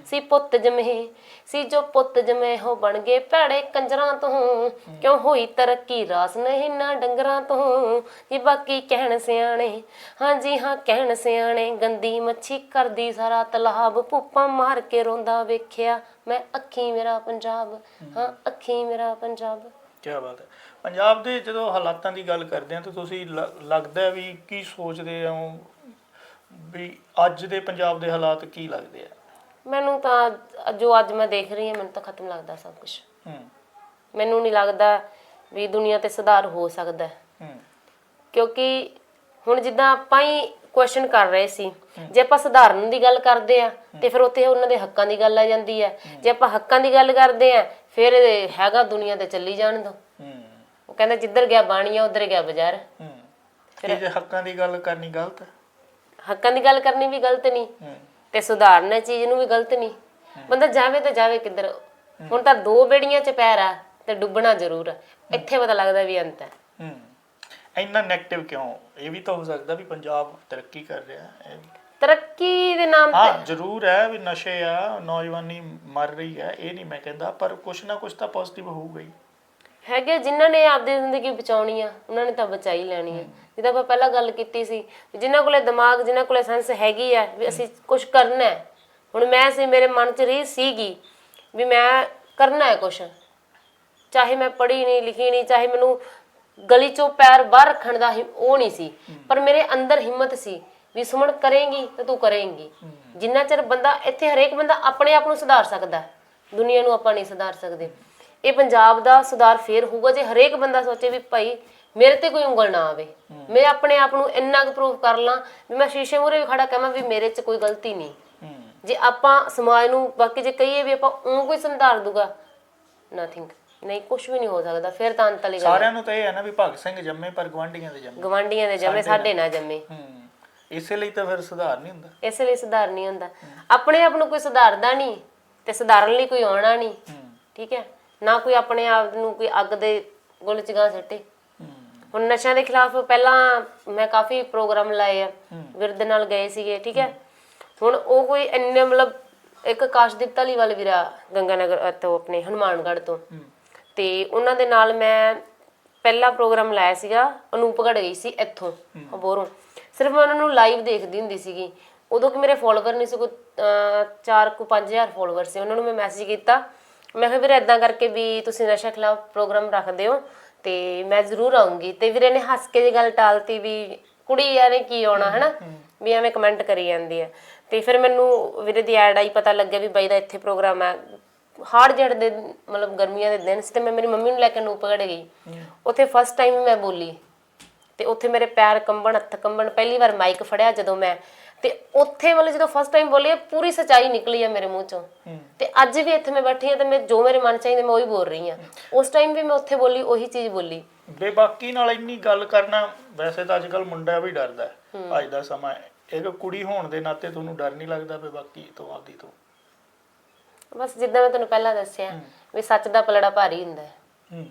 ਸੀ ਪੁੱਤ ਜਮੇ ਸੀ ਜੋ ਪੁੱਤ ਜਮੇ ਹੋ ਬਣ ਗਏ ਭੈੜੇ ਕੰਜਰਾਂ ਤੋਂ। ਕਿਉਂ ਹੋਈ ਤਰੱਕੀ ਰਾਸ ਨਹੀਂ ਨਾ ਡੰਗਰਾਂ ਤੋਂ। ਜੀ ਬਾਕੀ ਕਹਿਣ ਸਿਆਣੇ ਹਾਂਜੀ ਹਾਂ ਕਹਿਣ ਸਿਆਣੇ ਗੰਦੀ ਮੱਛੀ ਕਰਦੀ ਸਾਰਾ ਤਲਾਬ। ਭੁੱਪਾ ਮਾਰ ਕੇ ਰੋਂਦਾ ਵੇਖਿਆ ਮੈਂ ਅੱਖੀ ਮੇਰਾ ਪੰਜਾਬ। ਹਾਂ ਅੱਖੀ ਮੇਰਾ ਪੰਜਾਬ। ਕੀ ਬਾਤ ਹੈ। ਪੰਜਾਬ ਦੇ ਜਦੋਂ ਹਾਲਾਤਾਂ ਦੀ ਗੱਲ ਕਰਦੇ ਆ ਤਾਂ ਤੁਸੀਂ ਲੱਗਦਾ ਵੀ ਕੀ ਸੋਚਦੇ ਹੋ? ਵੀ ਅੱਜ ਦੇ ਪੰਜਾਬ ਦੇ ਹਾਲਾਤ ਕੀ ਲੱਗਦੇ ਆ? ਮੈਨੂੰ ਤਾਂ ਜੋ ਅੱਜ ਮੈਂ ਦੇਖ ਰਹੀ ਹਾਂ ਮੈਨੂੰ ਤਾਂ ਖਤਮ ਲੱਗਦਾ ਸਭ ਕੁਝ ਹੂੰ। ਮੈਨੂੰ ਨਹੀਂ ਲੱਗਦਾ ਵੀ ਦੁਨੀਆ ਤੇ ਸੁਧਾਰ ਹੋ ਸਕਦਾ ਹੈ। ਹੂੰ। ਕਿਉਂਕਿ ਹੁਣ ਜਿੱਦਾਂ ਆਪਾਂ ਹੀ ਕੁਐਸਚਨ ਕਰ ਰਹੇ ਸੀ ਜੇ ਆਪਾਂ ਸੁਧਾਰਨ ਦੀ ਗੱਲ ਕਰਦੇ ਆ ਤੇ ਫਿਰ ਉੱਥੇ ਉਹਨਾਂ ਦੇ ਹੱਕਾਂ ਦੀ ਗੱਲ ਆ ਜਾਂਦੀ ਹੈ। ਜੇ ਆਪਾਂ ਹੱਕਾਂ ਦੀ ਗੱਲ ਕਰਦੇ ਆ ਫਿਰ ਹੈਗਾ ਦੁਨੀਆ ਤੇ ਚੱਲੀ ਜਾਣ ਦੋ ਹੂੰ। ਉਹ ਕਹਿੰਦਾ ਜਿੱਧਰ ਗਿਆ ਬਾਣੀਆ ਉਧਰ ਗਿਆ ਬਾਜ਼ਾਰ। ਹੂੰ। ਇਹ ਜੇ ਹੱਕਾਂ ਦੀ ਗੱਲ ਕਰਨੀ ਗਲਤ ਹੈ? ਹੱਕਾਂ ਦੀ ਗੱਲ ਕਰਨੀ ਵੀ ਗਲਤ ਨਹੀਂ ਹੂੰ। ਤੇ ਸੁਧਾਰਨਾ ਚੀਜ਼ ਨੂੰ ਵੀ ਗਲਤ ਨਹੀਂ। ਬੰਦਾ ਜਾਵੇ ਤਾਂ ਜਾਵੇ ਕਿੱਧਰ। ਹੁਣ ਤਾਂ ਦੋ ਬੇੜੀਆਂ 'ਚ ਪੈਰ ਆ। ਤੇ ਡੁੱਬਣਾ ਜ਼ਰੂਰ ਆ। ਇੱਥੇ ਪਤਾ ਲੱਗਦਾ ਵੀ ਅੰਤ ਹੈ। ਹੂੰ। ਇੰਨਾ 네ਗੇਟਿਵ ਕਿਉਂ? ਇਹ ਵੀ ਤਾਂ ਹੋ ਸਕਦਾ ਵੀ ਪੰਜਾਬ ਤਰੱਕੀ ਕਰ ਰਿਹਾ ਹੈ। ਤਰੱਕੀ ਦੇ ਨਾਮ ਤੇ ਹਾਂ ਜ਼ਰੂਰ ਹੈ ਵੀ ਨਸ਼ੇ ਆ ਨੌਜਵਾਨੀ ਮਰ ਰਹੀ ਹੈ ਇਹ ਨਹੀਂ ਮੈਂ ਕਹਿੰਦਾ ਪਰ ਕੁਛ ਨਾ ਕੁਛ ਤਾਂ ਪੋਜ਼ਿਟਿਵ ਹੋਊਗਾ ਹੀ। ਹੈਗੇ ਜਿਨ੍ਹਾਂ ਨੇ ਆਪਦੀ ਜ਼ਿੰਦਗੀ ਬਚਾਉਣੀ ਆ ਉਹਨਾਂ ਨੇ ਤਾਂ ਬਚਾਈ ਲੈਣੀ ਆ। ਜਿੱਦਾਂ ਆਪਾਂ ਪਹਿਲਾਂ ਗੱਲ ਕੀਤੀ ਸੀ ਜਿਨ੍ਹਾਂ ਕੋਲੇ ਦਿਮਾਗ ਜਿਨ੍ਹਾਂ ਕੋਲੇ ਸੈਂਸ ਹੈਗੀ ਆ ਵੀ ਅਸੀਂ ਕੁਝ ਕਰਨਾ ਹੈ। ਹੁਣ ਮੈਂ ਸੀ ਮੇਰੇ ਮਨ 'ਚ ਰੀਸ ਸੀਗੀ ਵੀ ਮੈਂ ਕਰਨਾ ਹੈ ਕੁਝ ਚਾਹੇ ਮੈਂ ਪੜ੍ਹੀ ਨਹੀਂ ਲਿਖੀ ਨਹੀਂ ਚਾਹੇ ਮੈਨੂੰ ਗਲੀ 'ਚੋਂ ਪੈਰ ਬਾਹਰ ਰੱਖਣ ਦਾ ਹਿ- ਉਹ ਨਹੀਂ ਸੀ। ਪਰ ਮੇਰੇ ਅੰਦਰ ਹਿੰਮਤ ਸੀ ਵੀ ਸੁਮਣ ਕਰੇਂਗੀ ਤਾਂ ਤੂੰ ਕਰੇਂਗੀ। ਜਿੰਨਾ ਚਿਰ ਬੰਦਾ ਇੱਥੇ ਹਰੇਕ ਬੰਦਾ ਆਪਣੇ ਆਪ ਨੂੰ ਸੁਧਾਰ ਸਕਦਾ ਹੈ। ਦੁਨੀਆ ਨੂੰ ਆਪਾਂ ਨਹੀਂ ਸੁਧਾਰ ਸਕਦੇ। ਇਹ ਪੰਜਾਬ ਦਾ ਸੁਧਾਰ ਫੇਰ ਹੋਊਗਾ ਜੇ ਹਰੇਕ ਬੰਦਾ ਸੋਚੇ ਵੀ ਭਾਈ ਮੇਰੇ ਤੇ ਕੋਈ ਉਂਗਲ ਨਾ ਆਵੇ। ਮੈਂ ਆਪਣੇ ਆਪ ਨੂੰ ਇੰਨਾ ਕੁ ਪ੍ਰੂਫ ਕਰ ਲਾਂ ਵੀ ਮੈਂ ਸ਼ੀਸ਼ੇ ਮੂਹਰੇ ਵੀ ਖੜਾ ਕਹਾਂ ਵੀ ਮੇਰੇ 'ਚ ਕੋਈ ਗਲਤੀ ਨਹੀਂ। ਹੂੰ। ਜੇ ਆਪਾਂ ਸਮਾਜ ਨੂੰ ਬਾਕੀ ਜੇ ਕਹੀਏ ਵੀ ਆਪਾਂ ਉਹ ਕੋਈ ਸੁਧਾਰ ਦੂਗਾ ਨਥਿੰਗ ਨਹੀਂ ਕੁਝ ਵੀ ਨਹੀਂ ਹੋ ਸਕਦਾ ਫਿਰ ਤਾਂ ਅੰਤ ਵਾਲੀ ਗੱਲ ਸਾਰਿਆਂ ਨੂੰ ਤਾਂ ਇਹ ਹੈ ਨਾ ਵੀ ਭਗਤ ਸਿੰਘ ਜੰਮੇ ਪਰ ਗਵਾਂਢੀਆਂ ਦੇ ਜੰਮੇ। ਗਵਾਂਢੀਆਂ ਦੇ ਜੰਮੇ ਸਾਡੇ ਨਾ ਜੰਮੇ। ਹੂੰ ਇਸੇ ਲਈ ਤਾਂ ਫਿਰ ਸੁਧਾਰ ਨਹੀਂ ਹੁੰਦਾ। ਇਸ ਲਈ ਸੁਧਾਰ ਨਹੀਂ ਹੁੰਦਾ। ਆਪਣੇ ਆਪ ਨੂੰ ਕੋਈ ਸੁਧਾਰਦਾ ਨਹੀਂ ਤੇ ਸੁਧਾਰਨ ਲਈ ਕੋਈ ਆਉਣਾ ਨਹੀਂ। ਹੂੰ। ਠੀਕ ਹੈ? ਨਾ ਕੋਈ ਆਪਣੇ ਆਪ ਨੂੰ ਕੋਈ ਅੱਗ ਦੇ ਗੁੱਲ ਚ ਗਾਂ ਸੱਟੇ। ਹੂੰ। ਹੁਣ ਨਸ਼ਿਆਂ ਦੇ ਖਿਲਾਫ ਪਹਿਲਾਂ ਮੈਂ ਕਾਫੀ ਪ੍ਰੋਗਰਾਮ ਲਾਏ ਆ ਵਿਰਦ ਨਾਲ ਗਏ ਸੀਗੇ ਠੀਕ ਹੈ? ਹੁਣ ਉਹ ਕੋਈ ਇੰਨੇ ਮਤਲਬ ਇੱਕ ਕਾਸ਼ਦੀਪ ਧਾਲੀਵਾਲ ਵੀਰਾ ਗੰਗਾਨਗਰ ਤੋਂ ਆਪਣੇ ਹਨੂਮਾਨਗੜ੍ਹ ਤੋਂ। ਤੇ ਉਹਨਾਂ ਦੇ ਨਾਲ ਮੈਂ ਪਹਿਲਾ ਪ੍ਰੋਗਰਾਮ ਲਾਇਆ ਸੀਗਾ ਅਨੂਪਗੜ ਗਈ ਸੀ ਇੱਥੋਂ ਅਬੋਰੋਂ ਸਿਰਫ ਮੈਂ ਉਹਨਾਂ ਨੂੰ ਲਾਈਵ ਦੇਖਦੀ ਹੁੰਦੀ ਸੀਗੀ। ਉਦੋਂ ਕਿ ਮੇਰੇ ਫੋਲੋਵਰ ਨਹੀਂ ਸੀ ਕੋਈ 4 ਕੋ 5000 ਫੋਲੋਵਰ ਸੀ ਉਹਨਾਂ ਨੂੰ ਮੈਂ ਮੈਸੇਜ ਕੀਤਾ। ਮੈਂ ਕਿਹਾ ਵੀਰੇ ਇਦਾਂ ਕਰਕੇ ਵੀ ਤੁਸੀਂ ਨਸ਼ਾ ਖਿਲਾਫ ਪ੍ਰੋਗਰਾਮ ਰੱਖਦੇ ਹੋ ਤੇ ਮੈਂ ਜ਼ਰੂਰ ਆਉਂਗੀ। ਤੇ ਵੀਰੇ ਨੇ ਹੱਸ ਕੇ ਜੀ ਗੱਲ ਟਾਲਤੀ ਵੀ ਕੁੜੀ ਯਾਰ ਨੇ ਕੀ ਆਉਣਾ ਹਨਾ? ਵੀ ਐਵੇਂ ਕਮੈਂਟ ਕਰੀ ਜਾਂਦੀ ਆ ਤੇ ਫਿਰ ਮੈਨੂੰ ਵੀਰੇ ਦੀ ਐਡ ਆਈ ਪਤਾ ਲੱਗਿਆ ਵੀ ਬਾਈ ਦਾ ਇੱਥੇ ਪ੍ਰੋਗਰਾਮ ਹੈ। ਹਾੜ ਜੜ ਦੇ ਮਤਲਬ ਗਰਮੀਆਂ ਦੇ ਦਿਨ ਸੀ ਤੇ ਮੈਂ ਮੇਰੀ ਮੰਮੀ ਨੂੰ ਲੈ ਕੇ ਨੂਪਗੜ ਗਈ। ਉੱਥੇ ਫਸਟ ਟਾਈਮ ਮੈਂ ਬੋਲੀ। ਤੇ ਉੱਥੇ ਮੇਰੇ ਪੈਰ ਕੰਬਣ ਹੱਥ ਕੰਬਣ ਪਹਿਲੀ ਵਾਰ ਮਾਈਕ ਫੜਿਆ ਜਦੋਂ ਮੈਂ। ਤੇ ਉੱਥੇ ਮਤਲਬ ਜਦੋਂ ਫਸਟ ਟਾਈਮ ਬੋਲੀ ਪੂਰੀ ਸਚਾਈ ਨਿਕਲੀ ਆ ਮੇਰੇ ਮੂੰਹ ਚੋਂ। ਤੇ ਅੱਜ ਵੀ ਇੱਥੇ ਮੈਂ ਬੈਠੀ ਆ ਤੇ ਮੈਂ ਜੋ ਮੇਰੇ ਮਨ ਚ ਆਈ ਮੈਂ ਉਹੀ ਬੋਲ ਰਹੀ ਆ ਉਸ ਟਾਈਮ ਵੀ ਮੈਂ ਉੱਥੇ ਬੋਲੀ ਉਹੀ ਚੀਜ਼ ਬੋਲੀ। ਬੇਬਾਕੀ ਨਾਲ ਇੰਨੀ ਗੱਲ ਕਰਨਾ ਵੈਸੇ ਤਾਂ ਅੱਜਕੱਲ ਮੁੰਡਾ ਵੀ ਡਰਦਾ। ਅੱਜ ਦਾ ਸਮਾਂ ਹੈ ਇੱਕ ਕੁੜੀ ਹੋਣ ਦੇ ਨਾਤੇ ਤੁਹਾਨੂੰ ਡਰ ਨਹੀਂ ਲੱਗਦਾ ਬੇਬਾਕੀ ਤੋਂ ਆਪਦੀ ਤੋਂ? ਬਸ ਜਿੱਦਾਂ ਮੈਂ ਤੁਹਾਨੂੰ ਪਹਿਲਾਂ ਦੱਸਿਆ ਵੀ ਸੱਚ ਦਾ ਪਲੜਾ ਭਾਰੀ ਹੁੰਦਾ ਹੈ। ਹੂੰ।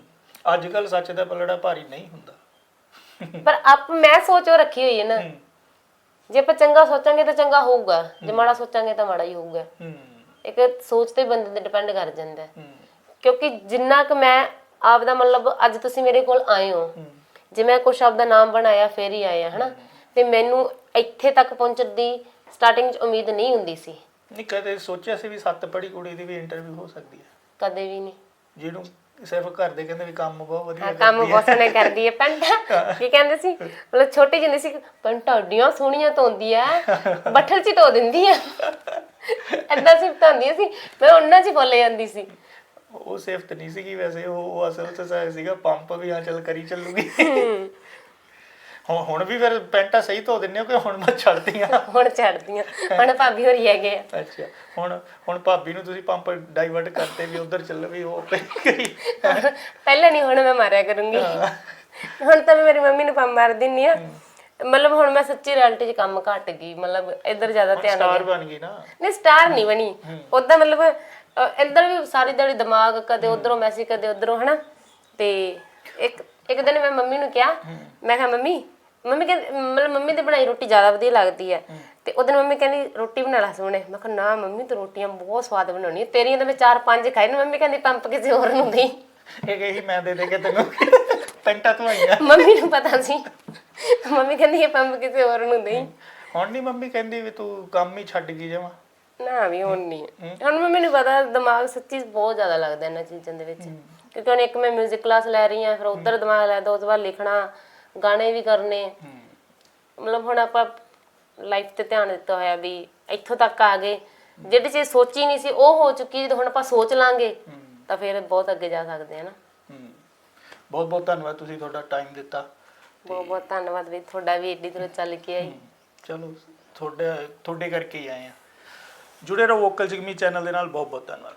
ਅੱਜਕੱਲ ਸੱਚ ਦਾ ਪਲੜਾ ਭਾਰੀ ਨਹੀਂ ਹੁੰਦਾ। ਪਰ ਆਪ ਮੈਂ ਸੋਚ ਉਹ ਰੱਖੀ ਹੋਈ ਹੈ ਨਾ। ਹੂੰ। ਜੇ ਆਪਾਂ ਚੰਗਾ ਸੋਚਾਂਗੇ ਤਾਂ ਚੰਗਾ ਹੋਊਗਾ ਜੇ ਮਾੜਾ ਸੋਚਾਂਗੇ ਤਾਂ ਮਾੜਾ ਹੀ ਹੋਊਗਾ। ਹੂੰ। ਇੱਕ ਸੋਚ ਤੇ ਬੰਦੇ ਤੇ ਡਿਪੈਂਡ ਕਰ ਜਾਂਦਾ ਹੈ। ਹੂੰ। ਕਿਉਂਕਿ ਜਿੰਨਾ ਕੁ ਮੈਂ ਆਪ ਦਾ ਮਤਲਬ ਅੱਜ ਤੁਸੀਂ ਮੇਰੇ ਕੋਲ ਆਏ ਹੋ ਹੂੰ। ਜੇ ਮੈਂ ਕੁਛ ਆਪਦਾ ਨਾਮ ਬਣਾਇਆ ਫੇਰ ਹੀ ਆਇਆ ਹਨਾ। ਤੇ ਮੈਨੂੰ ਇੱਥੇ ਤੱਕ ਪਹੁੰਚਣ ਦੀ ਸਟਾਰਟਿੰਗ 'ਚ ਉਮੀਦ ਨਹੀਂ ਹੁੰਦੀ ਸੀ। ਨਹੀਂ ਕਦੇ ਸੋਚਿਆ ਸੀ ਵੀ ਸੱਤ ਪੜੀ ਕੁੜੀ ਦੀ ਵੀ ਇੰਟਰਵਿਊ ਹੋ ਸਕਦੀ ਹੈ। ਕਦੇ ਵੀ ਨਹੀਂ। ਜਿਹਨੂੰ ਸਿਰਫ ਘਰ ਦੇ ਕਹਿੰਦੇ ਵੀ ਕੰਮ ਬਹੁਤ ਵਧੀਆ ਹਾਂ ਕੰਮ। ਬਹੁਤ ਨੇ ਕਰਦੀ ਹੈ ਪੈਂਟਾ ਕੀ ਕਹਿੰਦੇ ਸੀ ਮਤਲਬ ਛੋਟੀ ਜਿਹੀ ਹੁੰਦੀ ਸੀ ਪੈਂਟਾ ਏਡੀਆਂ ਸੋਹਣੀਆਂ ਧੋਂਦੀ ਆ ਬੱਠਲ 'ਚ ਧੋ ਦਿੰਦੀ ਆ ਐਦਾਂ ਸਿਫਤ ਹੁੰਦੀਆਂ ਸੀ ਮੈਂ ਉਹਨਾਂ 'ਚ ਬੋਲੇ ਜਾਂਦੀ ਸੀ। ਉਹ ਸਿਫਤ ਨਹੀਂ ਸੀਗੀ ਵੈਸੇ ਉਹ ਅਸਲ ਸਾ- ਸੀਗਾ ਪੰਪ ਵੀ ਹਾਂ ਚੱਲ ਕਰੀ ਚੱਲੂਗੀ। ਹੁਣ ਹੁਣ ਵੀ ਫਿਰ ਪੈਂਟਾਂ ਸਹੀ ਧੋ ਦਿੰਨੇ ਹੋ ਕਿ ਹੁਣ ਮੈਂ ਛੱਡਦੀਆਂ? (laughs) ਹੁਣ ਛੱਡਦੀਆਂ। ਹੁਣ ਭਾਬੀ ਹੋਰੀ ਹੈਗੇ ਆ। ਅੱਛਾ ਹੁਣ ਹੁਣ ਭਾਬੀ ਨੂੰ ਤੁਸੀਂ ਪੰਪ ਡਾਈਵਰਟ ਕਰਤੇ ਵੀ ਉਧਰ ਚੱਲ ਵੀ ਉਹ ਪਹਿਲਾਂ ਨਹੀਂ ਹੁਣ ਮੈਂ ਮਾਰਿਆ ਕਰੂੰਗੀ। ਹੁਣ ਤਾਂ ਮੈਂ ਮੇਰੀ ਮੰਮੀ ਨੂੰ ਪੰਮ ਮਾਰ ਦਿੰਨੀ ਆ। ਮਤਲਬ ਹੁਣ ਮੈਂ ਸੱਚੀ ਰਿਐਲਿਟੀ 'ਚ ਕੰਮ ਘਟ ਗਈ ਮਤਲਬ ਇੱਧਰ ਜ਼ਿਆਦਾ ਧਿਆਨ ਸਟਾਰ ਬਣ ਗਈ ਨਾ। ਨਹੀਂ ਸਟਾਰ ਨਹੀਂ ਬਣੀ। ਉਦਾਂ ਮਤਲਬ ਇੱਧਰ ਵੀ ਸਾਰੀ ਦਿਹਾੜੀ ਦਿਮਾਗ ਕਦੇ ਉਧਰੋਂ ਮੈਸੇਜ ਕਦੇ ਉਧਰੋਂ ਹਨਾ? ਤੇ ਇੱਕ ਇੱਕ ਦਿਨ ਮੈਂ ਮੰਮੀ ਨੂੰ ਕਿਹਾ ਮੈਂ ਕਿਹਾ ਮੰਮੀ ਮੰਮੀ ਕਹਿੰਦੀ ਮਤਲਬ ਮੰਮੀ ਦੀ ਬਣਾਈ ਰੋਟੀ ਜ਼ਿਆਦਾ ਵਧੀਆ ਲੱਗਦੀ ਹੈ। ਤੇ ਉਹਦੇ ਮੰਮੀ ਕਹਿੰਦੀ ਰੋਟੀ ਬਣਾ ਲੈ ਸੋਹਣੇ। ਮੈਂ ਕਿਹਾ ਨਾ ਮੰਮੀ ਤੂੰ ਰੋਟੀਆਂ ਬਹੁਤ ਸਵਾਦ ਬਣਾਉਣੀ ਤੇਰੀਆਂ ਤਾਂ ਮੈਂ ਚਾਰ ਪੰਜ ਖਾਈ ਨੇ। ਮੰਮੀ ਕਹਿੰਦੀ ਪੰਪ ਕਿਸੇ ਹੋਰ ਨੂੰ ਦੇ। ਇਹ ਕਹੀ ਮੈਂ ਦੇ ਦੇ ਕੇ ਤੈਨੂੰ। ਪੈਂਟਾਂ ਧਵਾਈਆਂ ਮੰਮੀ ਨੂੰ ਪਤਾ ਸੀ। ਮੰਮੀ ਕਹਿੰਦੀ ਇਹ ਪੰਪ ਕਿਸੇ ਹੋਰ ਨੂੰ ਦੇ। ਹੁਣ ਨਹੀਂ ਮੰਮੀ ਕਹਿੰਦੀ ਵੀ ਤੂੰ ਕੰਮ ਹੀ ਛੱਡ ਗਈ ਜਮਾ? ਨਾ ਵੀ ਹੁਣ ਨਹੀਂ। ਹੁਣ ਮੰਮੀ ਨੂੰ ਪਤਾ ਦਿਮਾਗ ਸੱਚੀ ਬਹੁਤ ਜ਼ਿਆਦਾ ਲੱਗਦਾ ਇਹਨਾਂ ਚੀਜ਼ਾਂ ਦੇ ਵਿੱਚ। ਕਿਉਂਕਿ ਹੁਣ ਇੱਕ ਮੈਂ 뮤직 ਕਲਾਸ ਲੈ ਰਹੀ ਹਾਂ ਫਿਰ ਉਧਰ ਦਿਮਾਗ ਲੱਗਦਾ ਉਸ ਤੋਂ ਬਾਅਦ ਲਿਖਣਾ ਗਾਣੇ ਵੀ ਕਰਨੇ। ਮਤਲਬ ਹੁਣ ਆਪਾਂ ਲਾਈਫ ਤੇ ਧਿਆਨ ਦਿੱਤਾ ਹੋਇਆ ਵੀ ਇੱਥੋਂ ਤੱਕ ਆ ਗਏ। ਜਿਹੜੀ ਚੀਜ਼ ਸੋਚੀ ਨਹੀਂ ਸੀ ਉਹ ਹੋ ਚੁੱਕੀ ਜਦੋਂ ਹੁਣ ਆਪਾਂ ਸੋਚ ਲਾਂਗੇ ਤਾਂ ਫਿਰ ਬਹੁਤ ਅੱਗੇ ਜਾ ਸਕਦੇ ਹਾਂ ਨਾ। ਬਹੁਤ ਬਹੁਤ ਧੰਨਵਾਦ ਤੁਸੀਂ ਤੁਹਾਡਾ ਟਾਈਮ ਦਿੱਤਾ। ਬਹੁਤ ਬਹੁਤ ਧੰਨਵਾਦ ਵੀ ਤੁਹਾਡਾ ਵੀ ਏਡੀ ਦੂਰ ਚੱਲ ਕੇ ਆਈ ਚਲੋ ਤੁਹਾਡੇ ਤੁਹਾਡੇ ਕਰਕੇ ਹੀ ਆਏ ਆ। ਜੁੜੇ ਰਹੋ ਵੋਕਲ ਜਿਗਮੀ ਚੈਨਲ ਦੇ ਨਾਲ ਬਹੁਤ ਬਹੁਤ ਧੰਨਵਾਦ।